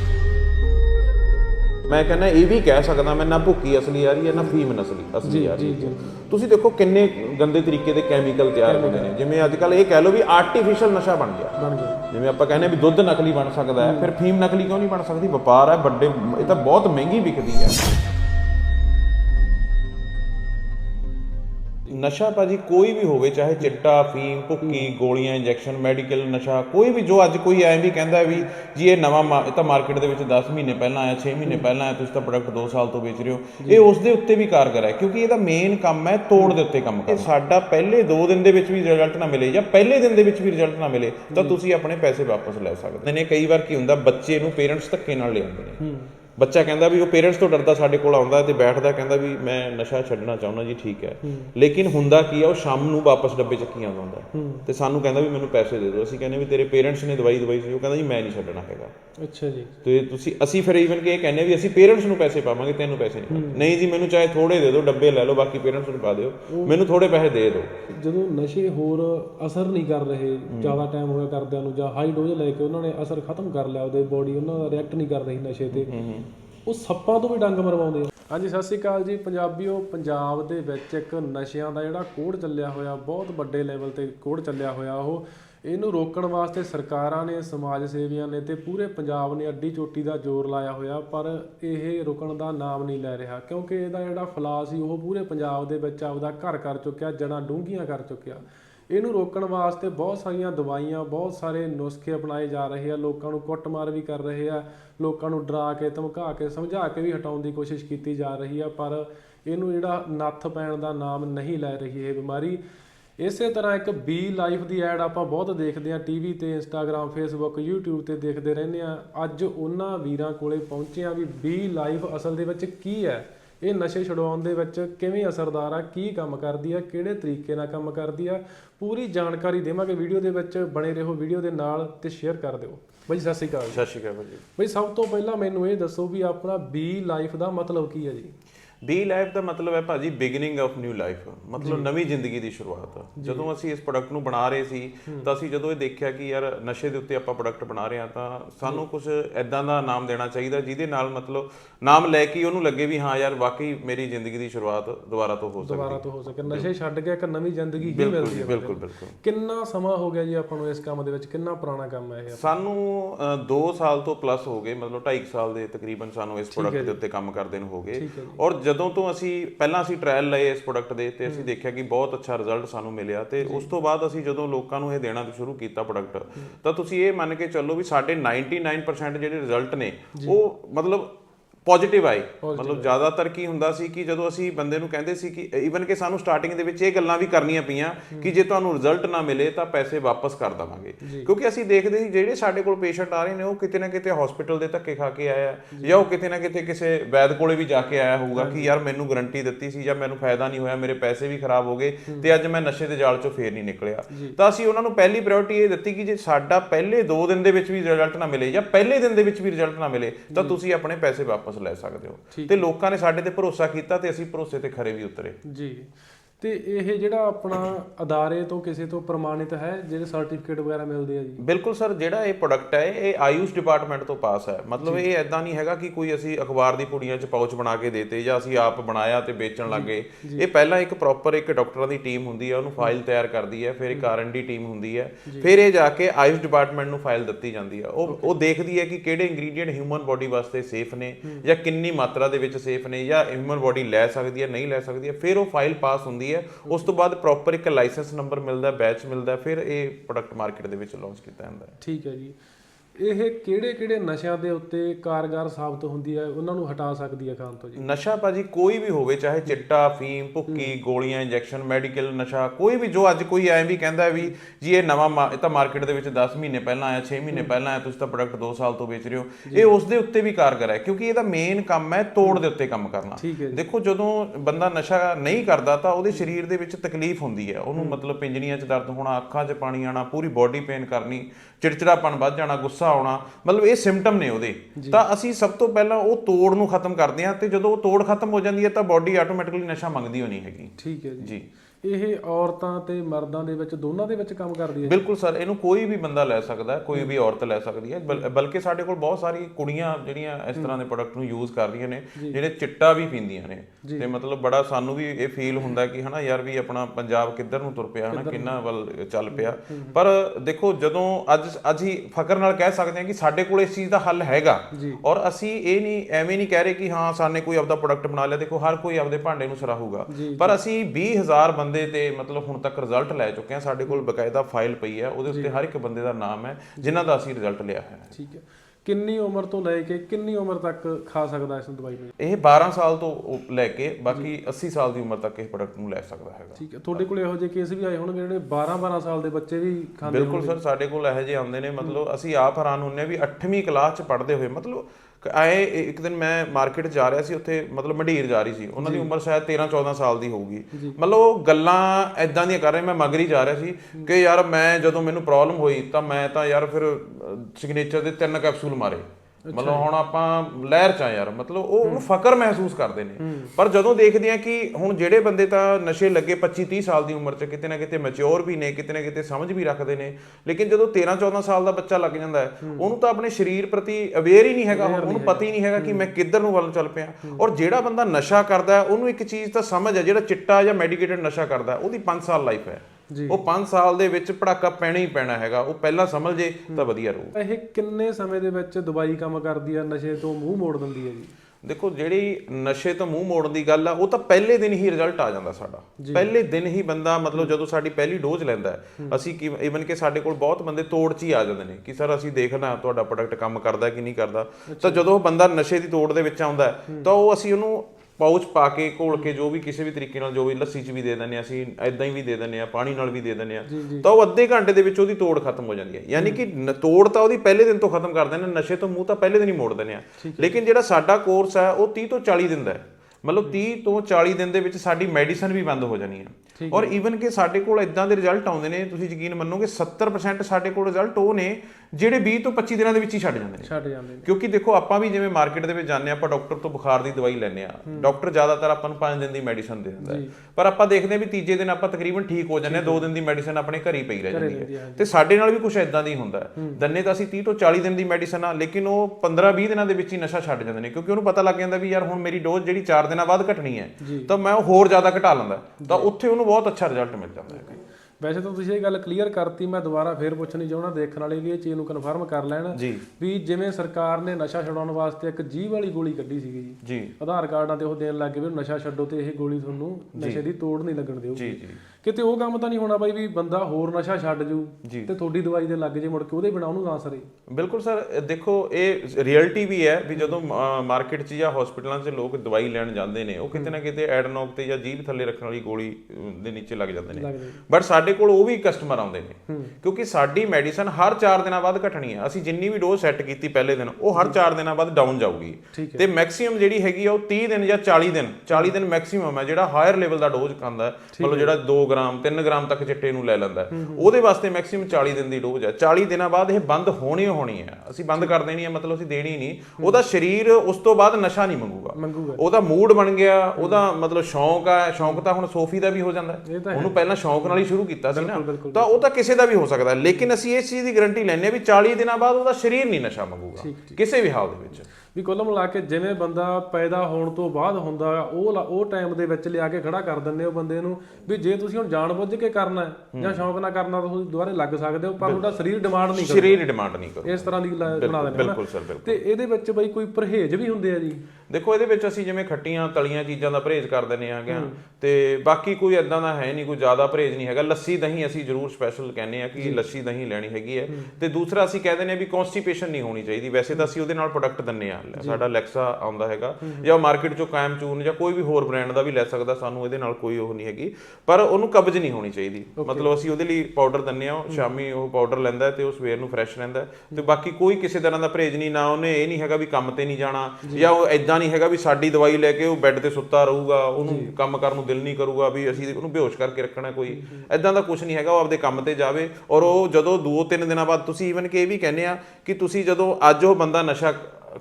ਮੈਂ ਕਹਿੰਦਾ ਇਹ ਵੀ ਕਹਿ ਸਕਦਾ ਮੈਂ ਨਾ ਭੁੱਕੀ ਅਸਲੀ ਆ ਰਹੀ ਹੈ ਨਾ ਫੀਮ ਨਸਲੀ ਅਸਲੀ ਆ ਰਹੀ ਹੈ। ਤੁਸੀਂ ਦੇਖੋ ਕਿੰਨੇ ਗੰਦੇ ਤਰੀਕੇ ਦੇ ਕੈਮੀਕਲ ਤਿਆਰ ਹੁੰਦੇ ਨੇ। ਜਿਵੇਂ ਅੱਜ ਕੱਲ ਇਹ ਕਹਿ ਲਓ ਵੀ ਆਰਟੀਫੀਸ਼ੀਅਲ ਨਸ਼ਾ ਬਣ ਗਿਆ। ਬਣ ਗਿਆ। ਜਿਵੇਂ ਆਪਾਂ ਕਹਿੰਦੇ ਵੀ ਦੁੱਧ ਨਕਲੀ ਬਣ ਸਕਦਾ ਹੈ ਫਿਰ ਫੀਮ ਨਕਲੀ ਕਿਉਂ ਨਹੀਂ ਬਣ ਸਕਦੀ? ਵਪਾਰ ਹੈ ਵੱਡੇ ਇਹ ਤਾਂ ਬਹੁਤ ਮਹਿੰਗੀ ਵਿਕਦੀ ਹੈ। ਨਸ਼ਾ ਭਾਜੀ ਕੋਈ ਵੀ ਹੋਵੇ ਚਾਹੇ ਚਿੱਟਾ ਫੀਮ ਭੁੱਕੀ ਗੋਲੀਆਂ ਇੰਜੈਕਸ਼ਨ ਮੈਡੀਕਲ ਨਸ਼ਾ ਕੋਈ ਵੀ ਜੋ ਅੱਜ ਕੋਈ ਐਂ ਵੀ ਕਹਿੰਦਾ ਵੀ ਜੀ ਇਹ ਨਵਾਂ ਇਹ ਤਾਂ ਮਾਰਕੀਟ ਦੇ ਵਿੱਚ 10 ਮਹੀਨੇ ਪਹਿਲਾਂ ਆਇਆ 6 ਮਹੀਨੇ ਪਹਿਲਾਂ ਆਇਆ ਤੁਸੀਂ ਤਾਂ ਪ੍ਰੋਡਕਟ 2 ਸਾਲ ਤੋਂ ਵੇਚ ਰਹੇ ਹੋ। ਇਹ ਉਸ ਦੇ ਉੱਤੇ ਵੀ ਕਾਰਗਰ ਹੈ ਕਿਉਂਕਿ ਇਹਦਾ ਮੇਨ ਕੰਮ ਹੈ ਤੋੜ ਦੇ ਉੱਤੇ ਕੰਮ ਕਰਨਾ। ਸਾਡਾ ਪਹਿਲੇ 2 ਦਿਨ ਦੇ ਵਿੱਚ ਵੀ ਰਿਜ਼ਲਟ ਨਾ ਮਿਲੇ ਜਾਂ ਪਹਿਲੇ ਦਿਨ ਦੇ ਵਿੱਚ ਵੀ ਰਿਜ਼ਲਟ ਨਾ ਮਿਲੇ ਤਾਂ ਤੁਸੀਂ ਆਪਣੇ ਪੈਸੇ ਵਾਪਸ ਲੈ ਸਕਦੇ ਨੇ ਕਈ ਵਾਰ ਕੀ ਹੁੰਦਾ ਬੱਚੇ ਨੂੰ ਪੇਰੈਂਟਸ ਧੱਕੇ ਨਾਲ ਲਿਆਉਂਦੇ ਨੇ। ਬੱਚਾ ਕਹਿੰਦਾ ਵੀ ਉਹ ਪੇਰੈਂਟਸ ਤੋਂ ਡਰਦਾ ਸਾਡੇ ਕੋਲ ਆਉਂਦਾ ਤੇ ਬੈਠਦਾ ਕਹਿੰਦਾ ਵੀ ਮੈਂ ਨਸ਼ਾ ਛੱਡਣਾ ਚਾਹੁੰਦਾ ਜੀ ਠੀਕ ਹੈ। ਲੇਕਿਨ ਹੁੰਦਾ ਕੀ ਆ ਉਹ ਸ਼ਾਮ ਨੂੰ ਵਾਪਸ ਡੱਬੇ ਚੱਕੀ ਆਉਂਦਾ ਹੁੰਦਾ। ਤੇ ਸਾਨੂੰ ਕਹਿੰਦਾ ਵੀ ਮੈਨੂੰ ਪੈਸੇ ਦੇ ਦਿਓ। ਅਸੀਂ ਕਹਿੰਦੇ ਵੀ ਤੇਰੇ ਪੇਰੈਂਟਸ ਨੇ ਦਵਾਈ ਦਵਾਈ ਸੀ ਉਹ ਕਹਿੰਦਾ ਜੀ ਮੈਂ ਨਹੀਂ ਛੱਡਣਾ ਹੈਗਾ। ਅੱਛਾ ਜੀ। ਤੇ ਤੁਸੀਂ ਅਸੀਂ ਫਿਰ ਈਵਨ ਕਿ ਇਹ ਕਹਿੰਦੇ ਵੀ ਅਸੀਂ ਪੇਰੈਂਟਸ ਨੂੰ ਪੈਸੇ ਪਾਵਾਂਗੇ ਤੈਨੂੰ ਪੈਸੇ ਨਹੀਂ। ਨਹੀਂ ਜੀ ਮੈਨੂੰ ਚਾਹੇ ਥੋੜੇ ਦੇ ਦਿਓ ਡੱਬੇ ਲੈ ਲਓ ਬਾਕੀ ਪੇਰੈਂਟਸ ਨੂੰ ਪਾ ਦਿਓ। ਮੈਨੂੰ ਥੋੜੇ ਪੈਸੇ ਦੇ ਦਿਓ। ਜਦੋਂ ਨਸ਼ੇ ਹੋਰ ਅਸਰ ਨਹੀਂ ਕਰ ਰਹੇ ਜ਼ਿਆਦਾ ਟਾਈਮ ਹੋਇਆ ਕਰਦਿਆਂ ਨੂੰ ਜਾਂ ਹਾਈ ਡੋਜ਼ ਲੈ ਕੇ ਉਹਨਾਂ ਨੇ ਅਸਰ ਖਤਮ ਕਰ ਲਿਆ ਉਹਦੇ ਬੋਡੀ ਉਹਨਾਂ ਦਾ ਰਿਐਕਟ ਨਹੀਂ ਕਰ ਰਹੀ ਨਸ਼ੇ ਤੇ। ਉਹ ਸੱਪਾਂ ਤੋਂ ਵੀ ਡੰਗ ਮਰਵਾਉਂਦੇ ਆ। ਹਾਂਜੀ, ਸਤਿ ਸ਼੍ਰੀ ਅਕਾਲ ਜੀ। ਪੰਜਾਬੀਓ, ਪੰਜਾਬ ਦੇ ਵਿੱਚ ਇੱਕ ਨਸ਼ਿਆਂ ਦਾ ਜਿਹੜਾ ਕੋੜ ਚੱਲਿਆ ਹੋਇਆ, ਬਹੁਤ ਵੱਡੇ ਲੈਵਲ ਤੇ ਕੋੜ ਚੱਲਿਆ ਹੋਇਆ ਉਹ। ਇਹਨੂੰ ਰੋਕਣ ਵਾਸਤੇ ਸਰਕਾਰਾਂ ਨੇ, ਸਮਾਜ ਸੇਵੀਆਂ ਨੇ ਤੇ ਪੂਰੇ ਪੰਜਾਬ ਨੇ ਅੱਡੀ ਚੋਟੀ ਦਾ ਜ਼ੋਰ ਲਾਇਆ ਹੋਇਆ, ਪਰ ਇਹ ਰੁਕਣ ਦਾ ਨਾਮ ਨਹੀਂ ਲੈ ਰਿਹਾ। ਕਿਉਂਕਿ ਇਹਦਾ ਜਿਹੜਾ ਫਲਾ ਸੀ, ਉਹ ਪੂਰੇ ਪੰਜਾਬ ਦੇ ਵਿੱਚ ਆਪਦਾ ਘਰ ਕਰ ਚੁੱਕਿਆ ਜੜਾਂ ਡੂੰਘੀਆਂ ਕਰ ਚੁੱਕਿਆ। ਇਹਨੂੰ ਰੋਕਣ ਵਾਸਤੇ ਬਹੁਤ ਸਾਰੀਆਂ ਦਵਾਈਆਂ, ਬਹੁਤ ਸਾਰੇ ਨੁਸਖੇ ਅਪਣਾਏ ਜਾ ਰਹੇ ਆ, ਲੋਕਾਂ ਨੂੰ ਕੁੱਟਮਾਰ ਵੀ ਕਰ ਰਹੇ ਆ, ਲੋਕਾਂ ਨੂੰ ਡਰਾ ਕੇ, ਧਮਕਾ ਕੇ, ਸਮਝਾ ਕੇ ਵੀ ਹਟਾਉਣ ਦੀ ਕੋਸ਼ਿਸ਼ ਕੀਤੀ ਜਾ ਰਹੀ ਆ, ਪਰ ਇਹਨੂੰ ਜਿਹੜਾ ਨੱਥ ਪੈਣ ਦਾ ਨਾਮ ਨਹੀਂ ਲੈ ਰਹੀ ਇਹ ਬਿਮਾਰੀ। ਇਸੇ ਤਰ੍ਹਾਂ ਇੱਕ ਬੀ ਲਾਈਫ ਦੀ ਐਡ ਆਪਾਂ ਬਹੁਤ ਦੇਖਦੇ ਆ, ਟੀਵੀ ਤੇ ਇੰਸਟਾਗ੍ਰam ਫੇਸਬੁੱਕ YouTube ਤੇ ਦੇਖਦੇ ਰਹਿੰਦੇ ਆ। ਅੱਜ ਉਹਨਾਂ ਵੀਰਾਂ ਕੋਲੇ ਪਹੁੰਚੇ ਆ ਵੀ ਬੀ ਲਾਈਫ ਅਸਲ ਦੇ ਵਿੱਚ ਕੀ ਹੈ। ਇਹ ਨਸ਼ੇ ਛੁਡਵਾਉਣ ਦੇ ਵਿੱਚ ਕਿਵੇਂ ਅਸਰਦਾਰ ਆ ਕੀ ਕੰਮ ਕਰਦੀ ਆ ਕਿਹੜੇ ਤਰੀਕੇ ਨਾਲ ਕੰਮ ਕਰਦੀ ਆ ਪੂਰੀ ਜਾਣਕਾਰੀ ਦੇਵਾਂਗੇ ਵੀਡੀਓ ਦੇ ਵਿੱਚ ਬਣੇ ਰਹੋ ਵੀਡੀਓ ਦੇ ਨਾਲ ਤੇ ਸ਼ੇਅਰ ਕਰ ਦਿਓ। ਬਾਈ ਸਤਿ ਸ਼੍ਰੀ ਅਕਾਲ ਸਤਿ ਸ਼੍ਰੀ ਅਕਾਲ ਭਾਜੀ ਬਈ ਸਭ ਤੋਂ ਪਹਿਲਾਂ ਮੈਨੂੰ ਇਹ ਦੱਸੋ ਵੀ ਆਪਣਾ ਬੀ ਲਾਈਫ ਦਾ ਮਤਲਬ ਕੀ ਹੈ ਜੀ? ਬੀ ਲਾਈਫ ਦਾ ਮਤਲਬ ਹੈ ਭਾਜੀ ਬਿਗਨਿੰਗ ਆਫ ਨਿਊ ਲਾਈਫ ਮਤਲਬ ਨਵੀਂ ਜ਼ਿੰਦਗੀ ਦੀ ਸ਼ੁਰੂਆਤ। ਜਦੋਂ ਅਸੀਂ ਇਸ ਪ੍ਰੋਡਕਟ ਨੂੰ ਬਣਾ ਰਹੇ ਸੀ ਤਾਂ ਅਸੀਂ ਜਦੋਂ ਇਹ ਦੇਖਿਆ ਕਿ ਯਾਰ ਨਸ਼ੇ ਦੇ ਉੱਤੇ ਆਪਾਂ ਪ੍ਰੋਡਕਟ ਬਣਾ ਰਹੇ ਹਾਂ ਤਾਂ ਸਾਨੂੰ ਕੁਝ ਐਦਾਂ ਦਾ ਨਾਮ ਦੇਣਾ ਚਾਹੀਦਾ ਜਿਹਦੇ ਨਾਲ ਮਤਲਬ ਨਾਮ ਲੈ ਕੇ ਉਹਨੂੰ ਲੱਗੇ ਵੀ ਹਾਂ ਯਾਰ ਵਾਕਈ ਮੇਰੀ ਜ਼ਿੰਦਗੀ ਦੀ ਸ਼ੁਰੂਆਤ ਦੁਬਾਰਾ ਤੋਂ ਹੋ ਸਕਦੀ ਦੁਬਾਰਾ ਤੋਂ ਹੋ ਸਕੇ। ਨਸ਼ੇ ਛੱਡ ਕੇ ਇੱਕ ਨਵੀਂ ਜ਼ਿੰਦਗੀ ਹੀ ਮਿਲਦੀ ਹੈ ਬਿਲਕੁਲ ਬਿਲਕੁਲ। ਕਿੰਨਾ ਸਮਾਂ ਹੋ ਗਿਆ ਜੀ ਆਪਾਂ ਨੂੰ ਇਸ ਕੰਮ ਦੇ ਵਿੱਚ? ਕਿੰਨਾ ਪੁਰਾਣਾ ਕੰਮ ਹੈ ਇਹ? ਸਾਨੂੰ 2 ਸਾਲ ਤੋਂ ਪਲੱਸ ਹੋ ਗਏ ਮਤਲਬ 2.5 ਸਾਲ ਦੇ ਤਕਰੀਬਨ ਸਾਨੂੰ ਇਸ ਪ੍ਰੋਡਕਟ ਦੇ ਉੱਤੇ ਕੰਮ ਕਰਦੇ ਨੂੰ ਹੋ ਗਏ। ਔਰ ਜਦੋਂ ਤੋਂ ਅਸੀਂ ਪਹਿਲਾਂ ਅਸੀਂ ਟ੍ਰਾਇਲ ਲਏ ਇਸ ਪ੍ਰੋਡਕਟ ਦੇ ਤੇ ਅਸੀਂ ਦੇਖਿਆ ਕਿ ਬਹੁਤ ਅੱਛਾ ਰਿਜ਼ਲਟ ਸਾਨੂੰ ਮਿਲਿਆ ਤੇ ਉਸ ਤੋਂ ਬਾਅਦ ਅਸੀਂ ਜਦੋਂ ਲੋਕਾਂ ਨੂੰ ਇਹ ਦੇਣਾ ਸ਼ੁਰੂ ਕੀਤਾ ਪ੍ਰੋਡਕਟ ਤਾਂ ਤੁਸੀਂ ਇਹ ਮੰਨ ਕੇ ਚੱਲੋ ਵੀ ਸਾਡੇ 99% ਜਿਹੜੇ ਰਿਜ਼ਲਟ ਨੇ ਉਹ ਮਤਲਬ ਪੋਜ਼ਿਟਿਵ ਆਏ ਮਤਲਬ ਜ਼ਿਆਦਾਤਰ ਕੀ ਹੁੰਦਾ ਸੀ ਕਿ ਜਦੋਂ ਅਸੀਂ ਬੰਦੇ ਨੂੰ ਕਹਿੰਦੇ ਸੀ ਕਿ ਈਵਨ ਕਿ ਸਾਨੂੰ ਸਟਾਰਟਿੰਗ ਦੇ ਵਿੱਚ ਇਹ ਗੱਲਾਂ ਵੀ ਕਰਨੀਆਂ ਪਈਆਂ ਕਿ ਜੇ ਤੁਹਾਨੂੰ ਰਿਜ਼ਲਟ ਨਾ ਮਿਲੇ ਤਾਂ ਪੈਸੇ ਵਾਪਸ ਕਰ ਦਵਾਂਗੇ। ਕਿਉਂਕਿ ਅਸੀਂ ਦੇਖਦੇ ਸੀ ਜਿਹੜੇ ਸਾਡੇ ਕੋਲ ਪੇਸ਼ੈਂਟ ਆ ਰਹੇ ਨੇ ਉਹ ਕਿਤੇ ਨਾ ਕਿਤੇ ਹਸਪੀਟਲ ਦੇ ਧੱਕੇ ਖਾ ਕੇ ਆਇਆ ਜਾਂ। ਉਹ ਕਿਤੇ ਨਾ ਕਿਤੇ ਕਿਸੇ ਵੈਦ ਕੋਲੇ ਵੀ ਜਾ ਕੇ ਆਇਆ ਹੋਊਗਾ ਕਿ ਯਾਰ ਮੈਨੂੰ ਗਾਰੰਟੀ ਦਿੱਤੀ ਸੀ ਜਾਂ ਮੈਨੂੰ ਫਾਇਦਾ ਨਹੀਂ ਹੋਇਆ ਮੇਰੇ ਪੈਸੇ ਵੀ ਖਰਾਬ ਹੋ ਗਏ ਤੇ ਅੱਜ ਮੈਂ ਨਸ਼ੇ ਦੇ ਜਾਲ ਚੋਂ ਫੇਰ ਨਹੀਂ ਨਿਕਲਿਆ। ਤਾਂ ਅਸੀਂ ਉਹਨਾਂ ਨੂੰ ਪਹਿਲੀ ਪ੍ਰਾਇੋਰਟੀ ਇਹ ਦਿੱਤੀ ਕਿ ਜੇ ਸਾਡਾ ਪਹਿਲੇ 2 ਦਿਨ ਦੇ ਵਿੱਚ ਵੀ ਰਿਜ਼ਲਟ ਨਾ ਮਿਲੇ ਜਾਂ ਪਹਿਲੇ ਦਿਨ ਦੇ ਵਿੱਚ ਵੀ ਰਿਜ਼ਲਟ ਨਾ ਮਿਲੇ ਤਾਂ ਤੁਸੀਂ ਆਪਣੇ ਪੈਸੇ ਵਾਪਸ ਲੈ ਸਕਦੇ ਹੋ। ਤੇ ਲੋਕਾਂ ਨੇ ਸਾਡੇ ਤੇ ਭਰੋਸਾ ਕੀਤਾ ਤੇ ਅਸੀਂ ਭਰੋਸੇ ਤੇ ਖਰੇ ਵੀ ਉਤਰੇ। ਜੀ। ਤੇ ਇਹ ਜਿਹੜਾ ਆਪਣਾ ਅਦਾਰੇ ਤੋਂ ਕਿਸੇ ਤੋਂ ਪ੍ਰਮਾਣਿਤ ਹੈ ਜਿਹੜੇ ਸਰਟੀਫਿਕੇਟ ਵਗੈਰਾ ਮਿਲਦੇ ਆ ਜੀ? ਬਿਲਕੁਲ ਸਰ ਜਿਹੜਾ ਇਹ ਪ੍ਰੋਡਕਟ ਹੈ ਇਹ ਆਯੂਸ਼ ਡਿਪਾਰਟਮੈਂਟ ਤੋਂ ਪਾਸ ਹੈ। ਮਤਲਬ ਇਹ ਐਦਾਂ ਨਹੀਂ ਹੈਗਾ ਕਿ ਕੋਈ ਅਸੀਂ ਅਖਬਾਰ ਦੀ ਪੁੜੀਆਂ 'ਚ ਪਾਉਚ ਬਣਾ ਕੇ ਦੇਤੇ ਜਾਂ ਅਸੀਂ ਆਪ ਬਣਾਇਆ ਤੇ ਵੇਚਣ ਲੱਗੇ ਇਹ ਪਹਿਲਾਂ ਇੱਕ ਪ੍ਰੋਪਰ ਇੱਕ ਡਾਕਟਰਾਂ ਦੀ ਟੀਮ ਹੁੰਦੀ ਹੈ ਉਹਨੂੰ ਫਾਈਲ ਤਿਆਰ ਕਰਦੀ ਹੈ ਫਿਰ ਇੱਕ ਆਰ&ਡੀ ਟੀਮ ਹੁੰਦੀ ਹੈ। ਫਿਰ ਇਹ ਜਾ ਕੇ ਆਯੂਸ਼ ਡਿਪਾਰਟਮੈਂਟ ਨੂੰ ਫਾਈਲ ਦਿੱਤੀ ਜਾਂਦੀ ਹੈ। ਉਹ ਉਹ ਦੇਖਦੀ ਹੈ ਕਿ ਕਿਹੜੇ ਇੰਗਰੀਡੀਐਂਟ ਹਿਊਮਨ ਬਾਡੀ ਵਾਸਤੇ ਸੇਫ ਨੇ ਜਾਂ ਕਿੰਨੀ ਮਾਤਰਾ ਦੇ ਵਿੱਚ ਸੇਫ ਨੇ ਜਾਂ ਹਿਊਮਨ ਬਾਡੀ ਲੈ ਸਕਦੀ ਹੈ ਨਹੀਂ ਲੈ ਸਕਦੀ ਹੈ। ਫਿਰ ਉਹ ਫਾਈਲ ਪਾਸ ਹੁੰਦੀ ਹੈ। ਉਸ ਤੋਂ ਬਾਅਦ ਪ੍ਰੋਪਰ ਇੱਕ ਲਾਇਸੈਂਸ ਨੰਬਰ ਮਿਲਦਾ ਬੈਚ ਮਿਲਦਾ, ਫਿਰ ਇਹ ਪ੍ਰੋਡਕਟ ਮਾਰਕੀਟ ਦੇ ਵਿੱਚ ਲਾਂਚ ਕੀਤਾ ਜਾਂਦਾ ਹੈ। ਠੀਕ ਹੈ ਜੀ। ਇਹ ਕਿਹੜੇ ਕਿਹੜੇ ਨਸ਼ਿਆਂ ਦੇ ਉੱਤੇ ਕਾਰਗਰ ਸਾਬਤ ਹੁੰਦੀ ਹੈ? ਉਹਨਾਂ ਨੂੰ ਹਟਾ ਸਕਦੀ ਹੈ ਖਾਣ ਤੋਂ ਜੀ? ਨਸ਼ਾ ਭਾਜੀ ਕੋਈ ਵੀ ਹੋਵੇ ਚਾਹੇ ਚਿੱਟਾ ਫੀਮ ਭੁੱਕੀ ਗੋਲੀਆਂ ਇੰਜੈਕਸ਼ਨ ਮੈਡੀਕਲ ਨਸ਼ਾ ਕੋਈ ਵੀ ਜੋ ਅੱਜ ਕੋਈ ਐਂ ਵੀ ਕਹਿੰਦਾ ਵੀ ਜੀ ਇਹ ਨਵਾਂ ਇਹ ਤਾਂ ਮਾਰਕੀਟ ਦੇ ਵਿੱਚ 10 ਮਹੀਨੇ ਪਹਿਲਾਂ ਆਇਆ 6 ਮਹੀਨੇ ਪਹਿਲਾਂ ਆਇਆ ਤੁਸੀਂ ਤਾਂ ਪ੍ਰੋਡਕਟ 2 ਸਾਲ ਤੋਂ ਵੇਚ ਰਹੇ ਹੋ। ਇਹ ਉਸ ਦੇ ਉੱਤੇ ਵੀ ਕਾਰਗਰ ਹੈ ਕਿਉਂਕਿ ਇਹਦਾ ਮੇਨ ਕੰਮ ਹੈ ਤੋੜ ਦੇ ਉੱਤੇ ਕੰਮ ਕਰਨਾ। ਦੇਖੋ ਜਦੋਂ ਬੰਦਾ ਨਸ਼ਾ ਨਹੀਂ ਕਰਦਾ ਤਾਂ ਉਹਦੇ ਸਰੀਰ ਦੇ ਵਿੱਚ ਤਕਲੀਫ ਹੁੰਦੀ ਹੈ। ਉਹਨੂੰ ਮਤਲਬ ਪਿੰਜਣੀਆਂ 'ਚ ਦਰਦ ਹੋਣਾ ਅੱਖਾਂ 'ਚ ਪਾਣੀ ਆਣਾ ਪੂਰੀ ਬਾਡੀ ਪੇਨ ਕਰਨੀ ਚਿੜਚਿੜਾਪਨ ਵੱਧ ਜਾਣਾ ਗੁੱਸਾ ਆਉਣਾ ਮਤਲਬ ਇਹ ਸਿੰਪਟਮ ਨੇ ਉਹਦੇ। ਤਾਂ ਅਸੀਂ ਸਭ ਤੋਂ ਪਹਿਲਾਂ ਉਹ ਤੋੜ ਨੂੰ ਖਤਮ ਕਰਦੇ ਹਾਂ ਤੇ ਜਦੋਂ ਉਹ ਤੋੜ ਖਤਮ ਹੋ ਜਾਂਦੀ ਹੈ ਤਾਂ ਬਾਡੀ ਆਟੋਮੈਟਿਕਲੀ ਨਸ਼ਾ ਮੰਗਦੀ ਹੋ ਨਹੀਂ ਹੈਗੀ। ਠੀਕ ਹੈ ਜੀ। ਜੀ। ਇਹ ਔਰਤਾਂ ਤੇ ਮਰਦਾਂ ਦੇ ਵਿੱਚ ਦੋਨਾਂ ਦੇ ਵਿੱਚ ਕੰਮ ਕਰਦੀ ਹੈ? ਬਿਲਕੁਲ ਸਰ ਇਹਨੂੰ ਕੋਈ ਵੀ ਬੰਦਾ ਲੈ ਸਕਦਾ ਹੈ ਕੋਈ ਵੀ ਔਰਤ ਲੈ ਸਕਦੀ ਹੈ। ਬਲ- ਬਲਕਿ ਸਾਡੇ ਕੋਲ ਬਹੁਤ ਸਾਰੀ ਕੁੜੀਆਂ ਜਿਹੜੀਆਂ ਇਸ ਤਰ੍ਹਾਂ ਦੇ ਪ੍ਰੋਡਕਟ ਨੂੰ ਯੂਜ਼ ਕਰ ਰਹੀਆਂ ਨੇ ਜਿਹੜੇ ਚਿੱਟਾ ਵੀ ਪੀਂਦੀਆਂ ਨੇ। ਤੇ ਮਤਲਬ ਬੜਾ ਸਾਨੂੰ ਵੀ ਇਹ ਫੀਲ ਹੁੰਦਾ ਕਿ ਹਨਾ ਯਾਰ ਵੀ ਆਪਣਾ ਪੰਜਾਬ ਕਿੱਧਰ ਨੂੰ ਤੁਰ ਪਿਆ ਹਨਾ ਕਿੰਨਾ ਵੱਲ ਚੱਲ ਪਿਆ। ਪਰ ਦੇਖੋ ਜਦੋਂ ਅੱਜ ਅੱਜ ਹੀ ਫਕਰ ਨਾਲ ਕਹਿ ਸਕਦੇ ਹਾਂ ਕਿ ਸਾਡੇ ਕੋਲ ਇਸ ਚੀਜ਼ ਦਾ ਹੱਲ ਹੈਗਾ। ਔਰ ਅਸੀਂ ਇਹ ਨਹੀਂ ਐਵੇਂ ਨਹੀਂ ਕਹਿ ਰਹੇ ਕਿ ਹਾਂ ਸਾਨੇ ਕੋਈ ਆਪਦਾ ਪ੍ਰੋਡਕਟ ਬਣਾ ਲਿਆ ਦੇਖੋ ਹਰ ਕੋਈ ਆਪਦੇ ਭਾਂਡੇ ਨੂੰ ਸਰਾਹੂਗਾ। ਪਰ ਅਸੀਂ 20000 ਬੰਦੇ ਤੇ ਮਤਲਬ ਹੁਣ ਤੱਕ ਰਿਜ਼ਲਟ ਲੈ ਚੁੱਕੇ ਹਾਂ। ਸਾਡੇ ਕੋਲ ਬਕਾਇਦਾ ਫਾਈਲ ਪਈ ਹੈ ਉਹਦੇ ਉੱਤੇ ਹਰ ਇੱਕ ਬੰਦੇ ਦਾ ਨਾਮ ਹੈ ਜਿਨ੍ਹਾਂ ਦਾ ਅਸੀਂ ਰਿਜ਼ਲਟ ਲਿਆ ਹੈ। ਠੀਕ ਹੈ। ਕਿੰਨੀ ਉਮਰ ਤੋਂ ਲੈ ਕੇ ਕਿੰਨੀ ਉਮਰ ਤੱਕ ਖਾ ਸਕਦਾ ਇਸ ਦਵਾਈ ਨੂੰ? ਇਹ 12 ਸਾਲ ਤੋਂ ਲੈ ਕੇ ਬਾਕੀ 80 ਸਾਲ ਦੀ ਉਮਰ ਤੱਕ ਇਹ ਪ੍ਰੋਡਕਟ ਨੂੰ ਲੈ ਸਕਦਾ ਹੈਗਾ। ਠੀਕ ਹੈ। ਤੁਹਾਡੇ ਕੋਲ ਇਹੋ ਜਿਹੇ ਕੇਸ ਵੀ ਆਏ ਹੋਣਗੇ ਜਿਹੜੇ 12 12 ਸਾਲ ਦੇ ਬੱਚੇ ਵੀ ਖਾਂਦੇ ਬਿਲਕੁਲ ਸਰ ਸਾਡੇ ਕੋਲ ਇਹੋ ਜਿਹੇ ਆਉਂਦੇ ਨੇ। ਮਤਲਬ ਅਸੀਂ ਆਪ ਹੈਰਾਨ ਹੁੰਨੇ ਆ ਵੀ 8ਵੀਂ ਕਲਾਸ ਚ ਪੜ੍ਹਦੇ ਹੋਏ ਮਤਲਬ ਆਏ ਇੱਕ ਦਿਨ ਮੈਂ ਮਾਰਕੀਟ ਜਾ ਰਿਹਾ ਸੀ ਉੱਥੇ ਮਤਲਬ ਮੰਡੀਰ ਜਾ ਰਹੀ ਸੀ। ਉਹਨਾਂ ਦੀ ਉਮਰ ਸ਼ਾਇਦ 13 14 ਸਾਲ ਦੀ ਹੋਊਗੀ। ਮਤਲਬ ਉਹ ਗੱਲਾਂ ਐਦਾਂ ਦੀਆਂ ਕਰ ਰਹੇ ਮੈਂ ਮਗਰੀ ਜਾ ਰਿਹਾ ਸੀ ਕਿ ਯਾਰ ਮੈਂ ਜਦੋਂ ਮੈਨੂੰ ਪ੍ਰੋਬਲਮ ਹੋਈ ਤਾਂ ਮੈਂ ਤਾਂ ਯਾਰ ਫਿਰ ਸਿਗਨੇਚਰ ਦੇ ਤਿੰਨ ਕੈਪਸੂਲ ਮਾਰੇ। ਮਤਲਬ ਹੁਣ ਆਪਾਂ ਲਹਿਰ ਚ ਆ ਯਾਰ ਮਤਲਬ ਉਹ ਉਹਨੂੰ ਫਕਰ ਮਹਿਸੂਸ ਕਰਦੇ ਨੇ। ਪਰ ਜਦੋਂ ਦੇਖਦੇ ਆ ਕਿ ਹੁਣ ਜਿਹੜੇ ਬੰਦੇ ਤਾਂ ਨਸ਼ੇ ਲੱਗੇ 25 30 ਸਾਲ ਦੀ ਉਮਰ ਚ ਕਿਤੇ ਨਾ ਕਿਤੇ ਮੈਚੁਰ ਵੀ ਨੇ ਕਿਤੇ ਨਾ ਕਿਤੇ ਸਮਝ ਵੀ ਰੱਖਦੇ ਨੇ ਲੇਕਿਨ ਜਦੋਂ 13 14 ਸਾਲ ਦਾ ਬੱਚਾ ਲੱਗ ਜਾਂਦਾ ਹੈ ਉਹਨੂੰ ਤਾਂ ਆਪਣੇ ਸਰੀਰ ਪ੍ਰਤੀ ਅਵੇਅਰ ਹੀ ਨਹੀਂ ਹੈਗਾ ਉਹਨੂੰ ਪਤਾ ਹੀ ਨਹੀਂ ਹੈਗਾ ਕਿ ਮੈਂ ਕਿੱਧਰ ਨੂੰ ਵੱਲ ਚੱਲ ਪਿਆ। ਔਰ ਜਿਹੜਾ ਬੰਦਾ ਨਸ਼ਾ ਕਰਦਾ ਉਹਨੂੰ ਇੱਕ ਚੀਜ਼ ਤਾਂ ਸਮਝ ਹੈ ਜਿਹੜਾ ਚਿੱਟਾ ਜਾਂ ਮੈਡੀਕੇਟਡ ਨਸ਼ਾ ਕਰਦਾ ਉਹਦੀ 5 ਸਾਲ ਲਾਈਫ ਹੈ। ਉਹ 5 ਸਾਲ ਦੇ ਵਿੱਚ ਪੜਾਕਾ ਪੈਣਾ ਹੀ ਪੈਣਾ ਹੈਗਾ। ਉਹ ਪਹਿਲਾਂ ਸਮਝ ਜੇ ਤਾਂ ਵਧੀਆ ਰਹੂ। ਇਹ ਕਿੰਨੇ ਸਮੇਂ ਦੇ ਵਿੱਚ ਦਵਾਈ ਕੰਮ ਕਰਦੀ ਹੈ ਨਸ਼ੇ ਤੋਂ ਮੂੰਹ ਮੋੜ ਦਿੰਦੀ ਹੈ ਜੀ? ਦੇਖੋ ਜਿਹੜੀ ਨਸ਼ੇ ਤੋਂ ਮੂੰਹ ਮੋੜਨ ਦੀ ਗੱਲ ਆ ਉਹ ਤਾਂ ਪਹਿਲੇ ਦਿਨ ਹੀ ਰਿਜ਼ਲਟ ਆ ਜਾਂਦਾ ਸਾਡਾ। ਪਹਿਲੇ ਦਿਨ ਹੀ ਬੰਦਾ ਮਤਲਬ ਜਦੋਂ ਸਾਡੀ ਪਹਿਲੀ ਡੋਜ਼ ਲੈਂਦਾ ਅਸੀਂ ਕੀ ਇਵਨ ਕਿ ਸਾਡੇ ਕੋਲ ਬਹੁਤ ਬੰਦੇ ਤੋੜ 'ਚ ਹੀ ਆ ਜਾਂਦੇ ਨੇ ਕਿ ਸਰ ਅਸੀਂ ਦੇਖਣਾ ਤੁਹਾਡਾ ਪ੍ਰੋਡਕਟ ਕੰਮ ਕਰਦਾ ਕਿ ਨਹੀਂ ਕਰਦਾ। ਤਾਂ ਜਦੋਂ ਉਹ ਬੰਦਾ ਨਸ਼ੇ ਦੀ ਤੋੜ ਦੇ ਵਿੱਚ ਆਉਂਦਾ ਤਾਂ ਉਹ ਅਸੀਂ ਉਹਨੂੰ ਪਾਊਚ ਪਾ ਕੇ ਘੋਲ ਕੇ ਜੋ ਵੀ ਕਿਸੇ ਵੀ ਤਰੀਕੇ ਨਾਲ ਜੋ ਵੀ ਲੱਸੀ 'ਚ ਵੀ ਦੇ ਦਿੰਦੇ ਆ ਅਸੀਂ ਐਦਾਂ ਹੀ ਵੀ ਦੇ ਦਿੰਦੇ ਆ ਪਾਣੀ ਨਾਲ ਵੀ ਦੇ ਦਿੰਦੇ ਆ ਤਾਂ ਉਹ ਅੱਧੇ ਘੰਟੇ ਦੇ ਵਿੱਚ ਉਹਦੀ ਤੋੜ ਖਤਮ ਹੋ ਜਾਂਦੀ ਹੈ। ਯਾਨੀ ਕਿ ਤੋੜ ਤਾਂ ਉਹਦੀ ਪਹਿਲੇ ਦਿਨ ਤੋਂ ਖਤਮ ਕਰ ਦਿੰਦੇ ਨੇ ਨਸ਼ੇ ਤੋਂ ਮੂੰਹ ਤਾਂ ਪਹਿਲੇ ਦਿਨ ਹੀ ਮੋੜ ਦਿੰਦੇ ਆ ਲੇਕਿਨ ਜਿਹੜਾ ਸਾਡਾ ਕੋਰਸ ਹੈ ਉਹ 30 ਤੋਂ 40 ਦਿਨ ਦਾ ਹੈ। ਮਤਲਬ 30 ਤੋਂ 40 ਦਿਨ ਦੇ ਵਿੱਚ ਸਾਡੀ ਮੈਡੀਸਨ ਵੀ ਬੰਦ ਹੋ ਜਾਣੀ ਹੈ। ਔਰ ਈਵਨ ਕਿ ਸਾਡੇ ਕੋਲ ਇਦਾਂ ਦੇ ਰਿਜ਼ਲਟ ਆਉਂਦੇ ਨੇ ਤੁਸੀਂ ਯਕੀਨ ਮੰਨੋਗੇ 70% ਸਾਡੇ ਕੋਲ ਰਿਜ਼ਲਟ ਉਹ ਨੇ ਜਿਹੜੇ 20 ਤੋਂ 25 ਦਿਨਾਂ ਦੇ ਵਿੱਚ ਹੀ ਛੱਡ ਜਾਂਦੇ ਨੇ। ਛੱਡ ਜਾਂਦੇ ਨੇ। ਕਿਉਂਕਿ ਦੇਖੋ ਆਪਾਂ ਵੀ ਜਿਵੇਂ ਮਾਰਕੀਟ ਦੇ ਵਿੱਚ ਜਾਂਦੇ ਆਪਾਂ ਡਾਕਟਰ ਤੋਂ ਬੁਖਾਰ ਦੀ ਦਵਾਈ ਲੈਂਦੇ ਆ ਡਾਕਟਰ ਜ਼ਿਆਦਾਤਰ ਆਪਾਂ ਨੂੰ 5 ਦਿਨ ਦੀ ਮੈਡੀਸਨ ਦੇ ਦਿੰਦਾ ਹੈ। ਪਰ ਆਪਾਂ ਦੇਖਦੇ ਹਾਂ ਵੀ ਤੀਜੇ ਦਿਨ ਆਪਾਂ ਤਕਰੀਬਨ ਠੀਕ ਹੋ ਜਾਂਦੇ ਹਾਂ 2 ਦਿਨ ਦੀ ਮੈਡੀਸਨ ਆਪਣੇ ਘਰ ਹੀ ਪਈ ਰਹਿ ਜਾਂਦੀ ਹੈ। ਤੇ ਸਾਡੇ ਨਾਲ ਵੀ ਕੁਝ ਇਦਾਂ ਦੀ ਹੁੰਦਾ ਹੈ। ਦੰਨੇ ਤਾਂ ਅਸੀਂ 30 ਤੋਂ 40 ਦਿਨ ਦੀ ਮੈਡੀਸਨ ਆ ਲੇਕਿਨ ਉਹ 15-20 ਦਿਨਾਂ ਦੇ ਵਿੱਚ ਹੀ ਨਸ਼ਾ ਛੱਡ ਜਾਂਦੇ ਨੇ ਕਿਉਂਕਿ ਉਹਨੂੰ ਪਤਾ ਲੱਗ ਜਾਂਦਾ ਵੀ ਯਾਰ ਹੁਣ ਮੇਰੀ ਡੋਜ਼ ਜਿਹੜੀ 4 ਦਿਨਾਂ ਬਾਅਦ ਘਟਣੀ ਹੈ ਤਾਂ ਮੈਂ ਉਹ ਹੋਰ ਜ਼ਿਆਦਾ ਘਟਾ ਲੈਂਦਾ ਤਾਂ ਉੱਥੇ ਉਹਨੂੰ ਬਹੁਤ ਅੱਛਾ ਰਿਜ਼ਲਟ ਮਿਲ ਜਾਂਦਾ ਹੈ। ਵੈਸੇ ਤਾਂ ਤੁਸੀਂ ਇਹ ਗੱਲ ਕਲੀਅਰ ਕਰਤੀ ਮੈਂ ਦੁਬਾਰਾ ਫੇਰ ਪੁੱਛਣੀ ਚਾਹੁੰਦਾ ਦੇਖਣ ਵਾਲੇ ਵੀ ਇਹ ਚੀਜ਼ ਨੂੰ ਕਨਫਰਮ ਕਰ ਲੈਣ ਵੀ ਜਿਵੇਂ ਸਰਕਾਰ ਨੇ ਨਸ਼ਾ ਛਡਾਉਣ ਵਾਸਤੇ ਇੱਕ ਜੀਭ ਵਾਲੀ ਗੋਲੀ ਕੱਢੀ ਸੀਗੀ ਜੀ। ਆਧਾਰ ਕਾਰਡਾਂ ਤੇ ਉਹ ਦੇਣ ਲੱਗ ਵੀ ਨਸ਼ਾ ਛੱਡੋ ਤੇ ਇਹ ਗੋਲੀ ਤੁਹਾਨੂੰ ਨਸ਼ੇ ਦੀ ਤੋੜ ਨਹੀਂ ਲੱਗਣ ਦਿਓ ਜੀ ਜੀ। ਕਿਤੇ ਉਹ ਕੰਮ ਤਾਂ ਨਹੀਂ ਹੋਣਾ ਬਾਈ ਵੀ ਬੰਦਾ ਹੋਰ ਨਸ਼ਾ ਛੱਡ ਜੂ। ਤੇ ਤੁਹਾਡੀ ਦਵਾਈ ਦੇ ਲੱਗ ਜੇ ਮੁੜ ਕੇ ਉਹਦੇ ਬਿਨਾ ਉਹਨੂੰ ਨਾ ਸਰੇ। ਬਿਲਕੁਲ ਸਰ ਦੇਖੋ ਇਹ ਰਿਐਲਿਟੀ ਵੀ ਹੈ ਵੀ ਜਦੋਂ ਮਾਰਕੀਟ 'ਚ ਜਾਂ ਹਸਪੀਟਲਾਂ 'ਚ ਲੋਕ ਦਵਾਈ ਲੈਣ ਜਾਂਦੇ ਨੇ ਉਹ ਕਿਤੇ ਨਾ ਕਿਤੇ ਐਡਨੋਕ ਤੇ ਜਾਂ ਜੀਭ ਥੱਲੇ ਰੱਖਣ ਵਾਲੀ ਗੋਲੀ ਦੇ ਨੀਚੇ ਲੱਗ ਜਾਂਦੇ ਨੇ। ਬਟ ਸਾਡੇ ਕੋਲ ਉਹ ਵੀ ਕਸਟਮਰ ਆਉਂਦੇ ਨੇ ਕਿਉਂਕਿ ਸਾਡੀ ਮੈਡੀਸਨ ਹਰ 4 ਦਿਨਾਂ ਬਾਅਦ ਘਟਣੀ ਹੈ। ਅਸੀਂ ਜਿੰਨੀ ਵੀ ਡੋਜ਼ ਸੈੱਟ ਕੀਤੀ ਪਹਿਲੇ ਦਿਨ ਉਹ ਹਰ 4 ਦਿਨਾਂ ਬਾਅਦ ਡਾਊਨ ਜਾਊਗੀ। ਤੇ ਮੈਕਸਿਮਮ ਜਿਹੜੀ ਹੈਗੀ ਆ ਉਹ 30 ਦਿਨ ਜਾਂ 40 ਦਿਨ 40 ਦਿਨ ਮੈਕਸਿਮਮ ਹੈ ਜਿਹੜਾ ਹਾਇਰ ਲੈਵਲ ਦਾ ਡੋਜ਼ ਖਾਂਦਾ ਹੈ, ਮਤਲਬ ਜਿਹੜਾ 2 ਗ੍ਰਾਮ 3 ਗ੍ਰਾਮ ਤੱਕ ਚਿੱਟੇ ਨੂੰ ਲੈ ਲੈਂਦਾ ਉਹਦੇ ਵਾਸਤੇ ਮੈਕਸਿਮਮ 40 ਦਿਨ ਦੀ ਡੋਜ਼ ਹੈ। 40 ਦਿਨਾਂ ਬਾਅਦ ਇਹ ਬੰਦ ਹੋਣੀ ਹੋਣੀ ਹੈ। ਅਸੀਂ ਬੰਦ ਕਰ ਦੇਣੀ ਹੈ ਮਤਲਬ ਅਸੀਂ ਦੇਣੀ ਨਹੀਂ। ਉਹਦਾ ਸਰੀਰ ਉਸ ਤੋਂ ਬਾਅਦ ਨਸ਼ਾ ਨਹੀਂ ਮੰਗੂਗਾ। ਉਹਦਾ ਮੂਡ ਬਣ ਗਿਆ ਉਹਦਾ ਮਤਲਬ ਸ਼ੌਂਕ ਆ ਸ਼ੌਂਕ ਤਾਂ ਹੁਣ ਸੋਫੀ ਦਾ ਵੀ ਹੋ ਜਾਂਦਾ ਉਹਨੂੰ ਪਹਿਲਾਂ ਸ਼ੌਂਕ ਨਾਲ ਹੀ ਸ਼ੁਰੂ ਕੀਤਾ ਸੀ ਨਾ। ਤਾਂ ਉਹ ਤਾਂ ਕਿਸੇ ਦਾ ਵੀ ਹੋ ਸਕਦਾ। ਲੇਕਿਨ ਅਸੀਂ ਇਸ ਚੀਜ਼ ਦੀ ਗਾਰੰਟੀ ਲੈਂਦੇ ਹਾਂ ਵੀ 40 ਦਿਨਾਂ ਬਾਅਦ ਉਹਦਾ ਸਰੀਰ ਨਹੀਂ ਨਸ਼ਾ ਮੰਗੂਗਾ। ਕਿਸੇ ਵੀ ਹਾਲ ਦੇ ਵਿੱਚ। ਵੀ ਕੁੱਲ ਮਿਲਾ ਕੇ ਜਿਵੇਂ ਬੰਦਾ ਪੈਦਾ ਹੋਣ ਤੋਂ ਬਾਅਦ ਹੁੰਦਾ ਉਹ ਉਹ ਟਾਈਮ ਦੇ ਵਿੱਚ ਲਿਆ ਕੇ ਖੜਾ ਕਰ ਦਿੰਦੇ ਹੋ ਬੰਦੇ ਨੂੰ ਵੀ ਜੇ ਤੁਸੀਂ ਹੁਣ ਜਾਣਬੁੱਝ ਕੇ ਕਰਨਾ ਹੈ ਜਾਂ ਸ਼ੌਂਕ ਨਾਲ ਕਰਨਾ ਤਾਂ ਤੁਸੀਂ ਦੁਬਾਰੇ ਲੱਗ ਸਕਦੇ ਹੋ ਪਰ ਤੁਹਾਡਾ ਸਰੀਰ ਡਿਮਾਂਡ ਨਹੀਂ ਸਰੀਰ ਡਿਮਾਂਡ ਨਹੀਂ ਕਰਦਾ। ਕਰਦਾ ਇਸ ਤਰ੍ਹਾਂ ਦੀ ਲਾ- ਬਣਾ ਦਿੰਦੇ। ਬਿਲਕੁਲ ਸਰ ਬਿਲਕੁਲ। ਤੇ ਇਹਦੇ ਵਿੱਚ ਬਈ ਕੋਈ ਪਰਹੇਜ਼ ਵੀ ਹੁੰਦੇ ਆ ਜੀ? ਦੇਖੋ ਇਹਦੇ ਵਿੱਚ ਅਸੀਂ ਜਿਵੇਂ ਖੱਟੀਆਂ ਤਲੀਆਂ ਚੀਜ਼ਾਂ ਦਾ ਪਰਹੇਜ਼ ਕਰ ਦਿੰਦੇ ਆਂਗੇ ਤੇ ਬਾਕੀ ਕੋਈ ਐਦਾਂ ਦਾ ਹੈ ਨਹੀਂ ਕੋਈ ਜ਼ਿਆਦਾ ਪਰਹੇਜ਼ ਨਹੀਂ ਹੈਗਾ। ਲੱਸੀ ਦਹੀਂ ਅਸੀਂ ਜ਼ਰੂਰ ਸਪੈਸ਼ਲ ਕਹਿੰਦੇ ਆ ਕਿ ਲੱਸੀ ਦਹੀਂ ਲੈਣੀ ਹੈਗੀ ਹੈ। ਤੇ ਦੂਸਰਾ ਅਸੀਂ ਕਹਿ ਦਿੰਦੇ ਆ ਵੀ ਕਨਸਟੀਪੇਸ਼ਨ ਨਹੀਂ ਹੋਣੀ ਚਾਹੀਦੀ। ਵੈਸੇ ਤਾਂ ਅਸੀਂ ਉਹਦੇ ਨਾਲ ਪ੍ਰੋਡਕਟ ਦਿੰਨੇ ਆ ਸਾਡਾ ਲੈਕਸਾ ਆਉਂਦਾ ਹੈਗਾ। ਜਾਂ ਮਾਰਕੀਟ ਚੋਂ ਕਾਇਮ ਚੂਨ ਜਾਂ ਕੋਈ ਵੀ ਹੋਰ ਬ੍ਰਾਂਡ ਦਾ ਵੀ ਲੈ ਸਕਦਾ ਸਾਨੂੰ ਇਹਦੇ ਨਾਲ ਕੋਈ ਉਹ ਨਹੀਂ ਹੈਗੀ। ਪਰ ਉਹਨੂੰ ਕਬਜ਼ ਨਹੀਂ ਹੋਣੀ ਚਾਹੀਦੀ। ਮਤਲਬ ਅਸੀਂ ਉਹਦੇ ਲਈ ਪਾਊਡਰ ਦਿੰਨੇ ਆ ਸ਼ਾਮੀ ਉਹ ਪਾਊਡਰ ਲੈਂਦਾ ਤੇ ਉਹ ਸਵੇਰ ਨੂੰ ਫਰੈਸ਼ ਰਹਿੰਦਾ ਤੇ ਬਾਕੀ ਕੋਈ ਕਿਸੇ ਤਰ੍ਹਾਂ ਦਾ ਪਰਹੇਜ਼ ਨਹੀਂ ਨਾ ਉਹਨੇ ਇਹ ਨਹੀਂ ਹੈਗਾ ਵੀ ਕੰਮ ਤੇ ਨਹੀਂ ਜਾਣਾ ਜਾਂ। ਉਹ ਐਦਾਂ ਨਹੀਂ ਹੈਗਾ ਵੀ ਸਾਡੀ ਦਵਾਈ ਲੈ ਕੇ ਉਹ ਬੈੱਡ ਤੇ ਸੁੱਤਾ ਰਹੂਗਾ ਉਹਨੂੰ ਕੰਮ ਕਰਨ ਨੂੰ ਦਿਲ ਨਹੀਂ ਕਰੂਗਾ ਵੀ ਅਸੀਂ ਉਹਨੂੰ ਬੇਹੋਸ਼ ਕਰਕੇ ਰੱਖਣਾ ਕੋਈ। ਐਦਾਂ ਦਾ ਕੁਝ ਨਹੀਂ ਹੈਗਾ ਉਹ ਆਪਦੇ ਕੰਮ ਤੇ ਜਾਵੇ ਔਰ ਉਹ ਜਦੋਂ 2-3 ਦਿਨਾਂ ਬਾਅਦ ਤੁਸੀਂ ਈਵਨ ਕਿ ਇਹ ਵੀ ਕਹਿੰਦੇ ਆ ਕਿ ਤੁਸੀਂ ਜਦੋਂ ਅੱਜ ਉਹ ਬੰਦਾ ਨਸ਼ਾ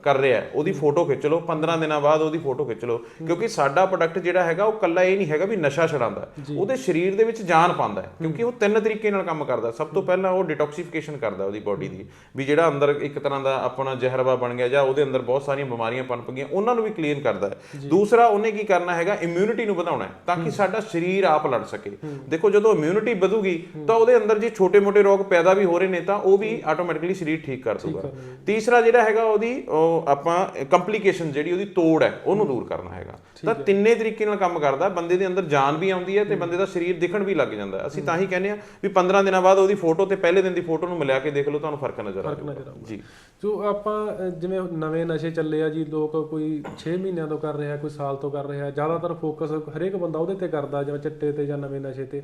ਕਰ ਰਿਹਾ ਹੈ, ਉਹਦੀ ਫੋਟੋ ਖਿੱਚ ਲਓ 15 ਦਿਨਾਂ ਬਾਅਦ ਉਹਦੀ ਫੋਟੋ ਖਿੱਚ ਲਓ ਕਿਉਂਕਿ ਸਾਡਾ ਪ੍ਰੋਡਕਟ ਜਿਹੜਾ ਹੈਗਾ ਉਹ ਕੱਲਾ ਇਹ ਨਹੀਂ ਹੈਗਾ ਵੀ ਨਸ਼ਾ ਛਡਾਉਂਦਾ। ਉਹਦੇ ਸਰੀਰ ਦੇ ਵਿੱਚ ਜਾਨ ਪਾਉਂਦਾ ਹੈ ਕਿਉਂਕਿ ਉਹ ਤਿੰਨ ਤਰੀਕੇ ਨਾਲ ਕੰਮ ਕਰਦਾ। ਸਭ ਤੋਂ ਪਹਿਲਾਂ ਉਹ ਡਿਟੌਕਸੀਫਿਕੇਸ਼ਨ ਕਰਦਾ ਉਹਦੀ ਬਾਡੀ ਦੀ ਵੀ ਜਿਹੜਾ ਅੰਦਰ ਇੱਕ ਤਰ੍ਹਾਂ ਦਾ ਆਪਣਾ ਜ਼ਹਿਰਵਾ ਬਣ ਗਿਆ ਜਾਂ ਉਹਦੇ ਅੰਦਰ ਬਹੁਤ ਸਾਰੀਆਂ ਬਿਮਾਰੀਆਂ ਪਨਪ ਗਈਆਂ ਉਹਨਾਂ ਨੂੰ ਵੀ ਕਲੀਅਰ ਕਰਦਾ ਹੈ। ਦੂਸਰਾ ਉਹਨੇ ਕੀ ਕਰਨਾ ਹੈਗਾ ਇਮਿਊਨਿਟੀ ਨੂੰ ਵਧਾਉਣਾ ਹੈ ਤਾਂ ਕਿ ਸਾਡਾ ਸਰੀਰ ਆਪ ਲੜ ਸਕੇ। ਦੇਖੋ ਜਦੋਂ ਇਮਿਊਨਿਟੀ ਵਧੂਗੀ ਤਾਂ ਉਹਦੇ ਅੰਦਰ ਜੇ ਛੋਟੇ-ਮੋਟੇ ਰੋਗ ਪੈਦਾ ਵੀ ਹੋ ਰਹੇ ਨੇ ਤਾਂ ਉਹ ਵੀ ਆਟੋਮੈਟਿਕਲੀ ਸਰੀਰ ਠੀਕ ਕਰ ਦੂਗਾ। ਤੀਸਰਾ ਜਿਹੜਾ ਹੈਗਾ ਉਹਦੀ ਉਹ ਆਪਾਂ ਕੰਪਲਿਕੇਸ਼ਨ ਜਿਹੜੀ ਉਹਦੀ ਤੋੜ ਹੈ ਉਹਨੂੰ ਦੂਰ ਕਰਨਾ ਹੈਗਾ। ਤਾਂ ਤਿੰਨੇ ਤਰੀਕੇ ਨਾਲ ਕੰਮ ਕਰਦਾ ਬੰਦੇ ਦੇ ਅੰਦਰ ਜਾਨ ਵੀ ਆਉਂਦੀ ਹੈ ਤੇ ਬੰਦੇ ਦਾ ਸਰੀਰ ਦਿਖਣ ਵੀ ਲੱਗ ਜਾਂਦਾ। ਅਸੀਂ ਤਾਂ ਹੀ। ਕਹਿੰਦੇ ਆ ਵੀ 15 ਦਿਨਾਂ ਬਾਅਦ ਉਹਦੀ ਫੋਟੋ ਤੇ ਪਹਿਲੇ ਦਿਨ ਦੀ ਫੋਟੋ ਨੂੰ ਮਿਲਾ ਕੇ ਦੇਖ ਲਓ ਤੁਹਾਨੂੰ ਫ਼ਰਕ ਨਜ਼ਰ ਆ ਜਾਊਗਾ ਜੀ। ਜੋ ਆਪਾਂ ਜਿਵੇਂ ਨਵੇਂ ਨਸ਼ੇ ਚੱਲੇ ਆ ਜੀ ਲੋਕ ਕੋਈ 6 ਮਹੀਨਿਆਂ ਤੋਂ ਕਰ ਰਿਹਾ ਕੋਈ ਸਾਲ ਤੋਂ ਕਰ ਰਿਹਾ ਜ਼ਿਆਦਾਤਰ ਫੋਕਸ ਹਰੇਕ ਬੰਦਾ ਉਹਦੇ ਤੇ ਕਰਦਾ ਜਿਵੇਂ ਚਿੱਟੇ ਤੇ ਜਾਂ ਨਵੇਂ ਨਸ਼ੇ ਤੇ।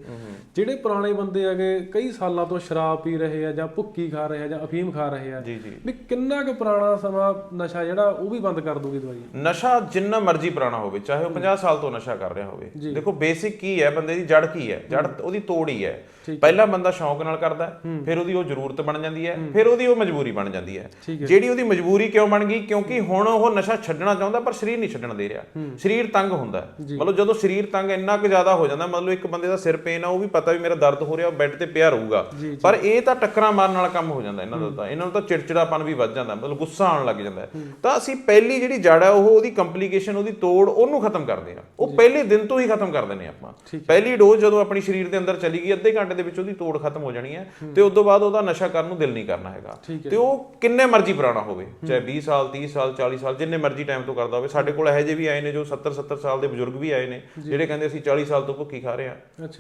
ਜਿਹੜੇ ਪੁਰਾਣੇ ਬੰਦੇ ਹੈਗੇ ਕਈ ਸਾਲਾਂ ਤੋਂ ਸ਼ਰਾਬ ਪੀ ਰਹੇ ਆ ਜਾਂ ਭੁੱਕੀ ਖਾ ਰਹੇ ਆ ਜਾਂ ਅਫੀਮ ਖਾ ਰਹੇ ਆ। ਵੀ ਕਿੰਨਾ ਕੁ ਪੁਰਾਣਾ ਸਮਾਂ ਨਸ਼ਾ ਜਿਹੜਾ ਉਹ ਵੀ ਬੰਦ ਕਰ ਦੂਗੀ ਦਵਾਈ? ਨਸ਼ਾ ਜਿੰਨਾ ਮਰਜ਼ੀ ਪੁਰਾਣਾ ਹੋਵੇ ਚਾਹੇ ਉਹ 50 ਸਾਲ ਤੋਂ ਨਸ਼ਾ ਕਰ ਰਿਹਾ ਹੋਵੇ। ਦੇਖੋ ਬੇਸਿਕ ਕੀ ਹੈ? ਬੰਦੇ ਦੀ ਜੜ ਕੀ ਹੈ? ਜੜ ਉਹਦੀ ਤੋੜ ਹੀ ਹੈ। ਪਹਿਲਾ ਬੰਦਾ ਸ਼ੌਂਕ ਨਾਲ ਕਰਦਾ ਫਿਰ ਉਹਦੀ ਉਹ ਜ਼ਰੂਰਤ ਬਣ ਜਾਂਦੀ ਹੈ ਫਿਰ ਉਹਦੀ ਉਹ ਮਜਬੂਰੀ ਬਣ ਜਾਂਦੀ ਹੈ। ਜਿਹੜੀ ਉਹਦੀ ਮਜਬੂਰੀ ਕਿਉਂ ਬਣ ਗਈ? ਕਿਉਂਕਿ ਹੁਣ ਉਹ ਨਸ਼ਾ ਛੱਡਣਾ ਚਾਹੁੰਦਾ ਪਰ ਸਰੀਰ ਨਹੀਂ ਛੱਡਣ ਦੇ ਰਿਹਾ। ਸਰੀਰ ਤੰਗ ਹੁੰਦਾ। ਮਤਲਬ ਜਦੋਂ ਸਰੀਰ ਤੰਗ ਇੰਨਾ ਕੁ ਜ਼ਿਆਦਾ ਹੋ ਜਾਂਦਾ ਮਤਲਬ ਇੱਕ ਬੰਦੇ ਦਾ ਸਿਰ ਪੇਨ ਆ ਉਹ ਵੀ ਪਤਾ ਵੀ ਮੇਰਾ ਦਰਦ ਹੋ ਰਿਹਾ ਉਹ ਬੈੱਡ ਤੇ ਪਿਆ ਰਹੂਗਾ। ਪਰ ਇਹ ਤਾਂ ਟੱਕਰਾਂ ਮਾਰਨ ਵਾਲਾ ਕੰਮ ਹੋ ਜਾਂਦਾ ਇਹਨਾਂ ਦਾ ਤਾਂ। ਇਹਨਾਂ ਨੂੰ ਤਾਂ ਚਿੜਚਿੜਾਪਨ ਵੀ ਵੱਧ ਜਾਂਦਾ ਮਤਲਬ ਗੁੱਸਾ ਆਉਣ ਲੱਗ ਜਾਂਦਾ। ਤਾਂ ਅਸੀਂ ਪਹਿਲੀ ਜਿਹੜੀ ਜੜ ਹੈ ਉਹ ਉਹਦੀ ਕੰਪਲਿਕੇਸ਼ਨ ਉਹਦੀ ਤੋੜ ਉਹਨੂੰ ਖਤਮ ਕਰਦੇ ਆ ਉਹ ਪਹਿਲੇ ਦਿਨ ਤੋਂ ਹੀ ਖਤਮ ਕਰ ਦਿੰਦੇ ਆ ਆਪਾਂ। ਪਹਿਲੀ ਡੋਜ਼ ਜਦੋਂ ਆਪਣੀ ਸਰੀਰ ਦੇ ਅੰਦਰ ਚਲੀ ਗਈ ਅੱਧੇ ਘੰਟੇ ਦੇ ਵਿੱਚ ਉਹਦੀ ਤੋੜ ਖਤਮ ਹੋ ਜਾਣੀ ਹੈ ਤੇ ਉਸ ਤੋਂ ਬਾਅਦ ਉਹਦਾ ਨਸ਼ਾ ਕਰਨ ਨੂੰ ਦਿਲ ਨਹੀਂ ਕਰਨਾ ਹੈਗਾ। ਤੇ ਉਹ ਕਿੰਨੇ ਮਰਜ਼ੀ ਪੁਰਾਣਾ ਹੋਵੇ ਚਾਹੇ 20 ਸਾਲ 30 ਸਾਲ 40 ਸਾਲ ਜਿੰਨੇ ਮਰਜ਼ੀ ਟਾਈਮ ਤੋਂ ਕਰਦਾ ਹੋਵੇ। ਸਾਡੇ ਕੋਲ ਇਹੋ ਜਿਹੇ ਵੀ ਆਏ ਨੇ ਜੋ 70 70 ਸਾਲ ਦੇ ਬਜ਼ੁਰਗ ਵੀ ਆਏ ਨੇ ਜਿਹੜੇ ਕਹਿੰਦੇ ਅਸੀਂ 40 ਸਾਲ ਤੋਂ ਭੁੱਖੀ ਖਾ ਰਹੇ ਹਾਂ।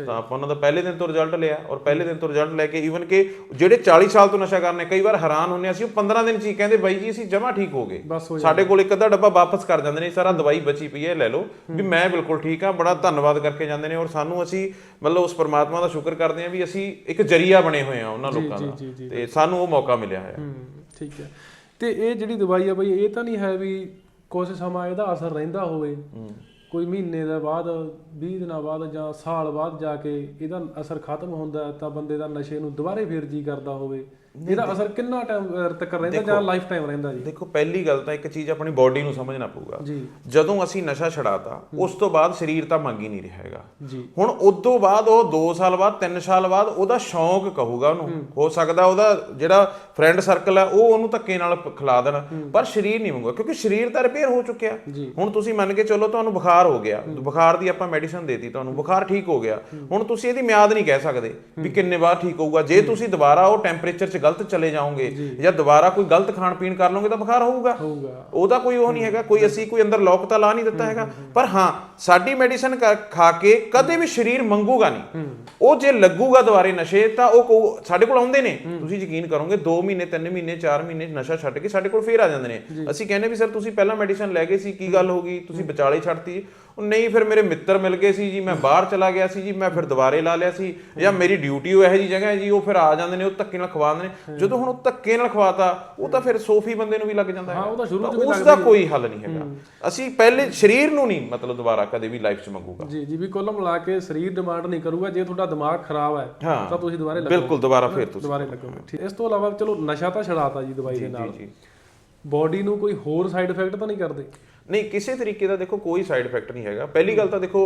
ਤਾਂ ਆਪਾਂ ਉਹਨਾਂ ਦਾ ਪਹਿਲੇ ਦਿਨ ਤੋਂ ਰਿਜ਼ਲਟ ਲਿਆ ਔਰ ਪਹਿਲੇ ਦਿਨ ਤੋਂ ਰਿਜ਼ਲਟ ਲੈ ਕੇ ਈਵਨ ਕਿ ਜਿਹੜੇ 40 ਸਾਲ ਤੋਂ ਨਸ਼ਾ ਕਰਨੇ ਕਈ ਵਾਰ ਹੈਰਾਨ ਹੁੰਨੇ ਅਸੀਂ ਉਹ 15 ਦਿਨ ਚ ਹੀ ਕਹਿੰਦੇ ਬਾਈ ਜੀ ਅਸੀਂ ਜਮਾ ਠੀਕ ਹੋ ਗਏ। ਸਾਡੇ ਕੋਲ ਇੱਕ ਅੱਧਾ ਡੱਬਾ ਵਾਪਸ ਕਰ ਜਾਂਦੇ ਨੇ ਸਾਰਾ ਦਵਾਈ ਬਚੀ ਪਈ ਹੈ ਲੈ ਲਓ। ਵੀ ਮੈਂ ਬਿਲਕੁਲ ਠੀਕ ਹਾਂ ਬੜਾ ਧੰਨਵਾਦ ਕਰਕੇ ਜਾਂਦੇ ਨੇ ਔਰ ਸਾਨੂੰ ਅਸੀਂ ਮਤਲਬ ਉਸ ਪਰਮਾਤਮਾ ਦਾ ਸ਼ੁਕਰ ਕਰਦੇ ਹਾਂ ਵੀ ਅਸੀਂ ਇੱਕ ਜਰੀਆ ਬਣੇ ਹੋਏ ਹਾਂ ਉਹਨਾਂ ਲੋਕਾਂ ਦਾ। ਤੇ ਸਾਨੂੰ ਉਹ ਮੌਕਾ ਮਿਲਿਆ ਹੈ ਠੀਕ ਹੈ। ਤੇ ਇਹ ਜਿਹੜੀ ਦਵਾਈ ਆ ਬਈ ਇਹ ਤਾਂ ਨਹੀਂ ਹੈ ਵੀ ਕੁਝ ਸਮਾਂ ਇਹਦਾ ਅਸਰ ਰਹਿੰਦਾ ਹੋਵੇ। ਕੋਈ ਮਹੀਨੇ ਦਾ ਬਾਅਦ 20 ਦਿਨਾਂ ਬਾਅਦ ਜਾਂ ਸਾਲ ਬਾਅਦ ਜਾ ਕੇ ਇਹਦਾ ਅਸਰ ਖਤਮ ਹੁੰਦਾ ਤਾਂ ਬੰਦੇ ਦਾ ਨਸ਼ੇ ਨੂੰ ਦੁਬਾਰੇ ਫੇਰ ਜੀ ਕਰਦਾ ਹੋਵੇ। ਇਹਦਾ ਅਸਰ ਕਿੰਨਾ ਟਾਈਮ ਤੱਕ ਰਹਿੰਦਾ ਜਾਂ ਲਾਈਫ ਟਾਈਮ ਰਹਿੰਦਾ ਜੀ? ਦੇਖੋ ਪਹਿਲੀ ਗੱਲ ਤਾਂ ਇੱਕ ਚੀਜ਼ ਆਪਣੀ ਬਾਡੀ ਨੂੰ ਸਮਝਣਾ ਪਊਗਾ। ਜਦੋਂ ਅਸੀਂ ਨਸ਼ਾ ਛਡਾਤਾ ਉਸ ਤੋਂ ਬਾਅਦ ਸਰੀਰ ਤਾਂ ਮੰਗ ਹੀ ਨਹੀਂ ਰਿਹਾ ਹੈਗਾ। ਹੁਣ ਉਸ ਤੋਂ ਬਾਅਦ ਉਹ 2 ਸਾਲ ਬਾਅਦ 3 ਸਾਲ ਬਾਅਦ ਉਹਦਾ ਸ਼ੌਂਕ ਕਹੂਗਾ ਉਹਨੂੰ। ਹੋ। ਸਕਦਾ ਉਹਦਾ ਜਿਹੜਾ ਫਰੈਂਡ ਸਰਕਲ ਹੈ ਉਹ ਉਹਨੂੰ ਧੱਕੇ ਨਾਲ ਖਿਲਾ ਦੇਣ। ਪਰ ਸਰੀਰ ਨਹੀਂ ਮੰਗੂਗਾ ਕਿਉਂਕਿ ਸਰੀਰ ਤਾਂ ਰਿਪੇਅਰ ਹੋ ਚੁੱਕਿਆ। ਹੁਣ ਤੁਸੀਂ ਮੰਨ ਕੇ ਚੱਲੋ ਤੁਹਾਨੂੰ ਬੁਖਾਰ ਹੋ ਗਿਆ। ਬੁਖਾਰ ਦੀ ਆਪਾਂ ਮੈਡੀਸਨ ਦੇਤੀ ਤੁਹਾਨੂੰ। ਬੁਖਾਰ ਠੀਕ ਹੋ ਗਿਆ। ਹੁਣ ਤੁਸੀਂ ਇਹਦੀ ਮਿਆਦ ਨਹੀਂ ਕਹਿ ਸਕਦੇ ਵੀ ਕਿੰਨੇ ਬਾਅਦ ਠੀਕ ਹੋਊਗਾ। ਜੇ ਤੁਸੀਂ ਦੁਬਾਰਾ ਉਹ ਟੈਂਪਰੇਚਰ 'ਚ ਗਲਤ ਚਲੇ ਜਾਓਗੇ ਜਾਂ। ਦੁਬਾਰਾ ਕੋਈ ਗਲਤ ਖਾਣ ਪੀਣ ਕਰ ਲਓਗੇ ਤਾਂ ਬੁਖਾਰ ਹੋਊਗਾ। ਉਹਦਾ ਕੋਈ ਉਹ ਨਹੀਂ ਹੈਗਾ ਕੋਈ ਅਸੀਂ ਕੋਈ ਅੰਦਰ ਲੋਕ ਤਾਂ ਲਾ ਨਹੀਂ ਦਿੱਤਾ ਹੈਗਾ। ਪਰ ਹਾਂ ਸਾਡੀ ਮੈਡੀਸਨ ਖਾ ਕੇ ਕਦੇ ਵੀ ਸਰੀਰ ਮੰਗੂਗਾ ਨਹੀਂ। ਉਹ ਜੇ ਲੱਗੂਗਾ ਦੁਬਾਰੇ ਨਸ਼ੇ ਤਾਂ ਉਹ ਸਾਡੇ ਕੋਲ ਆਉਂਦੇ ਨੇ। ਤੁਸੀਂ ਯਕੀਨ ਕਰੋਗੇ 2 ਮਹੀਨੇ 3 ਮਹੀਨੇ 4 ਮਹੀਨੇ ਨਸ਼ਾ ਛੱਡ ਕੇ ਸਾਡੇ ਕੋਲ ਫੇਰ ਆ ਜਾਂਦੇ ਨੇ। ਅਸੀਂ ਕਹਿੰਦੇ ਵੀ ਸਰ ਤੁਸੀਂ ਪਹਿਲਾਂ ਮੈਡੀਸਨ ਲੈ ਗਏ ਸੀ ਕੀ ਗੱਲ ਹੋ ਗਈ? ਤੁਸੀਂ ਵਿਚਾਲੇ ਛੱਡਤੀ। ਉਹ ਨਹੀਂ ਫਿਰ ਮੇਰੇ ਮਿੱਤਰ ਮਿਲ ਗਏ ਸੀ ਜੀ ਮੈਂ ਬਾਹਰ ਚਲਾ ਗਿਆ ਸੀ ਜੀ ਮੈਂ ਫਿਰ ਦੁਬਾਰੇ ਲਾ ਲਿਆ ਸੀ। ਜਾਂ ਮੇਰੀ ਡਿਊਟੀ ਉਹ ਇਹੋ ਜੀ ਜਗ੍ਹਾ ਹੈ ਜੀ ਉਹ ਫਿਰ ਆ ਜਾਂਦੇ ਨੇ ਉਹ ਧੱਕੇ ਨਾਲ ਖਵਾਉਂਦੇ ਨੇ। ਜਦੋਂ ਹੁਣ ਉਹ ਧੱਕੇ ਨਾਲ ਖਵਾਤਾ ਉਹ ਤਾਂ ਫਿਰ ਸੋਫੀ ਬੰਦੇ ਨੂੰ ਵੀ ਲੱਗ ਜਾਂਦਾ ਹੈ ਹਾਂ, ਉਹ ਤਾਂ ਸ਼ੁਰੂ ਤਾਂ ਚ ਵੀ ਉਸ ਦਾ ਕੋਈ ਹੱਲ ਨਹੀਂ ਹੈਗਾ। ਅਸੀਂ ਪਹਿਲੇ ਸਰੀਰ ਨੂੰ ਨਹੀਂ ਮਤਲਬ ਦੁਬਾਰਾ ਕਦੇ ਵੀ ਲਾਈਫ 'ਚ ਮੰਗੂਗਾ। ਜੀ ਜੀ ਵੀ ਕੁੱਲ ਮਿਲਾ ਕੇ ਸਰੀਰ ਡਿਮਾਂਡ ਨਹੀਂ ਕਰੂਗਾ ਜੇ ਤੁਹਾਡਾ ਦਿਮਾਗ ਖਰਾਬ ਹੈ। ਤਾਂ ਤੁਸੀਂ ਦੁਬਾਰੇ ਲੱਗੋ। ਬਿਲਕੁਲ ਦੁਬਾਰਾ ਫਿਰ ਤੁਸੀਂ। ਦੁਬਾਰੇ ਲੱਗੋਗੇ ਠੀਕ ਇਸ ਤੋਂ ਇਲਾਵਾ ਚਲੋ ਨਸ਼ਾ ਤਾਂ ਛਡਾਤਾ ਜੀ ਦਵਾਈ ਦੇ ਨਾਲ। ਜੀ। ਬਾਡੀ ਨੂੰ ਕੋਈ ਹੋਰ ਸਾਈਡ ਇਫੈਕਟ ਤਾਂ ਨਹੀਂ ਕਰਦੇ? ਨਹੀਂ ਕਿਸੇ ਤਰੀਕੇ ਦਾ ਦੇਖੋ ਕੋਈ ਸਾਈਡ ਇਫੈਕਟ ਨਹੀਂ ਹੈਗਾ। ਪਹਿਲੀ ਗੱਲ ਤਾਂ ਦੇਖੋ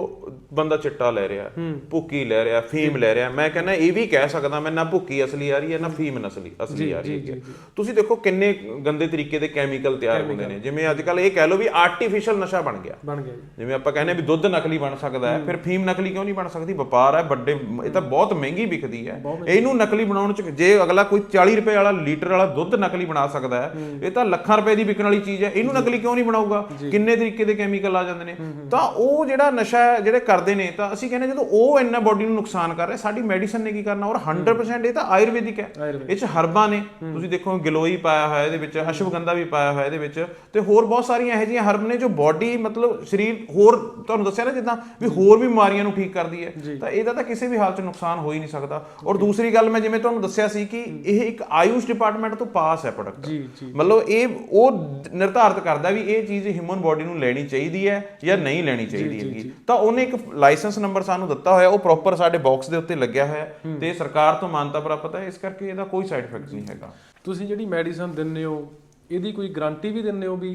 ਬੰਦਾ ਚਿੱਟਾ ਲੈ ਰਿਹਾ ਭੁੱਕੀ ਲੈ ਰਿਹਾ ਫੀਮ ਲੈ ਰਿਹਾ। ਮੈਂ ਕਹਿੰਦਾ ਇਹ ਵੀ ਕਹਿ ਸਕਦਾ ਮੈਂ ਨਾ ਭੁੱਕੀ ਅਸਲੀ ਆ ਰਹੀ ਹੈ ਨਾ ਫੀਮ ਨਸਲੀ ਅਸਲੀ ਆ ਰਹੀ ਹੈ। ਤੁਸੀਂ ਦੇਖੋ ਕਿੰਨੇ ਗੰਦੇ ਤਰੀਕੇ ਦੇ ਕੈਮੀਕਲ ਤਿਆਰ ਹੁੰਦੇ ਨੇ। ਜਿਵੇਂ ਅੱਜ ਕੱਲ ਇਹ ਕਹਿ ਲਓ ਵੀ ਆਰਟੀਫੀਸ਼ੀਅਲ ਨਸ਼ਾ ਬਣ ਗਿਆ। ਬਣ ਗਿਆ ਜੀ। ਜਿਵੇਂ ਆਪਾਂ ਕਹਿੰਦੇ ਵੀ ਦੁੱਧ ਨਕਲੀ ਬਣ ਸਕਦਾ ਹੈ ਫਿਰ ਫੀਮ ਨਕਲੀ ਕਿਉਂ ਨਹੀਂ ਬਣ ਸਕਦੀ? ਵਪਾਰ ਹੈ ਵੱਡੇ ਇਹ ਤਾਂ ਬਹੁਤ ਮਹਿੰਗੀ ਵਿਕਦੀ ਹੈ। ਇਹਨੂੰ ਨਕਲੀ ਬਣਾਉਣ ਚ ਜੇ ਅਗਲਾ ਕੋਈ 40 ਰੁਪਏ ਵਾਲਾ ਲੀਟਰ ਵਾਲਾ ਦੁੱਧ ਨਕਲੀ ਬਣਾ ਸਕਦਾ ਹੈ ਇਹ ਤਾਂ ਲੱਖਾਂ ਰੁਪਏ ਦੀ ਵਿਕਣ ਵਾਲੀ ਚੀਜ਼ ਹੈ। ਇਹਨੂੰ ਨਕਲੀ ਕਿਉਂ ਨਹੀਂ ਬਣਾਊਗਾ? ਕਿੰਨੇ ਤਰੀਕੇ ਦੇ ਕੈਮੀਕਲ ਆ ਜਾਂਦੇ ਨੇ। ਤਾਂ ਉਹ ਜਿਹੜਾ ਨਸ਼ਾ ਹੈ, ਜਿਹੜੇ ਕਰਦੇ ਨੇ ਤਾਂ ਅਸੀਂ ਕਹਿੰਦੇ ਜਦੋਂ ਉਹ ਇੰਨਾ ਬੋਡੀ ਨੂੰ ਨੁਕਸਾਨ ਕਰ ਰਿਹਾ ਸਾਡੀ ਮੈਡੀਸਨ ਨੇ ਕੀ ਕਰਨਾ? ਔਰ 100% ਇਹ ਤਾਂ ਆਯੁਰਵੈਦਿਕ ਹੈ। ਇਹ ਚ ਹਰਬਾਂ ਨੇ। ਤੁਸੀਂ ਦੇਖੋ ਗਲੋਈ ਪਾਇਆ ਹੋਇਆ ਇਹਦੇ ਵਿੱਚ ਅਸ਼ਵਗੰਧਾ ਵੀ ਪਾਇਆ ਹੋਇਆ ਇਹਦੇ ਵਿੱਚ ਤੇ ਹੋਰ ਬਹੁਤ ਸਾਰੀਆਂ ਇਹੋ ਜਿਹੀਆਂ ਹਰਬ ਨੇ ਜੋ ਬਾਡੀ ਮਤਲਬ ਸਰੀਰ ਹੋਰ ਤੁਹਾਨੂੰ ਦੱਸਿਆ ਨਾ ਜਿੱਦਾਂ ਵੀ ਹੋਰ ਵੀ ਬਿਮਾਰੀਆਂ ਨੂੰ ਠੀਕ ਕਰਦੀ ਹੈ ਤਾਂ ਇਹਦਾ ਤਾਂ ਕਿਸੇ ਵੀ ਹਾਲ ਚ ਨੁਕਸਾਨ ਹੋ ਹੀ ਨਹੀਂ ਸਕਦਾ। ਔਰ ਦੂਸਰੀ ਗੱਲ ਮੈਂ ਜਿਵੇਂ ਤੁਹਾਨੂੰ ਦੱਸਿਆ ਸੀ ਕਿ ਇਹ ਇੱਕ ਆਯੂਸ਼ ਡਿਪਾਰਟਮੈਂਟ ਤੋਂ ਪਾਸ ਹੈ ਪ੍ਰੋਡਕਟ ਮਤਲਬ ਇਹ ਉਹ ਨਿਰਧਾਰਿਤ ਕਰਦਾ ਵੀ ਇਹ ਚੀਜ਼ ਹਿਊਮਨ ਬਾਡੀ ਨੂੰ ਲੈਣੀ ਚਾਹੀਦੀ ਹੈ ਜਾਂ ਨਹੀਂ ਲੈਣੀ ਚਾਹੀਦੀ ਹੈਗੀ। ਤਾਂ ਉਹਨੇ ਇੱਕ ਲਾਇਸੈਂਸ ਨੰਬਰ ਸਾਨੂੰ ਦਿੱਤਾ ਹੋਇਆ ਉਹ ਪ੍ਰੋਪਰ ਸਾਡੇ ਬਾਕਸ ਦੇ ਉੱਤੇ ਲੱਗਿਆ ਹੋਇਆ। ਤੇ ਸਰਕਾਰ ਤੋਂ ਮਾਨਤਾ ਪ੍ਰਾਪਤ ਹੈ ਇਸ ਕਰਕੇ ਇਹਦਾ ਕੋਈ ਸਾਈਡ ਇਫੈਕਟ ਨਹੀਂ ਹੈਗਾ। ਤੁਸੀਂ ਜਿਹੜੀ ਮੈਡੀਸਨ ਦਿੰਦੇ ਹੋ ਇਹਦੀ ਕੋਈ ਗਾਰੰਟੀ ਵੀ ਦਿੰਦੇ ਹੋ ਵੀ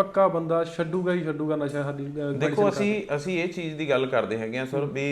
ਪੱਕਾ ਬੰਦਾ ਛੱਡੂਗਾ ਹੀ ਛੱਡੂਗਾ ਨਸ਼ਾ ਸਾਡੀ ਦੇਖੋ ਅਸੀਂ ਅਸੀਂ ਇਹ ਚੀਜ਼ ਦੀ ਗੱਲ ਕਰਦੇ ਹੈਗੇ ਆ ਸਰ ਵੀ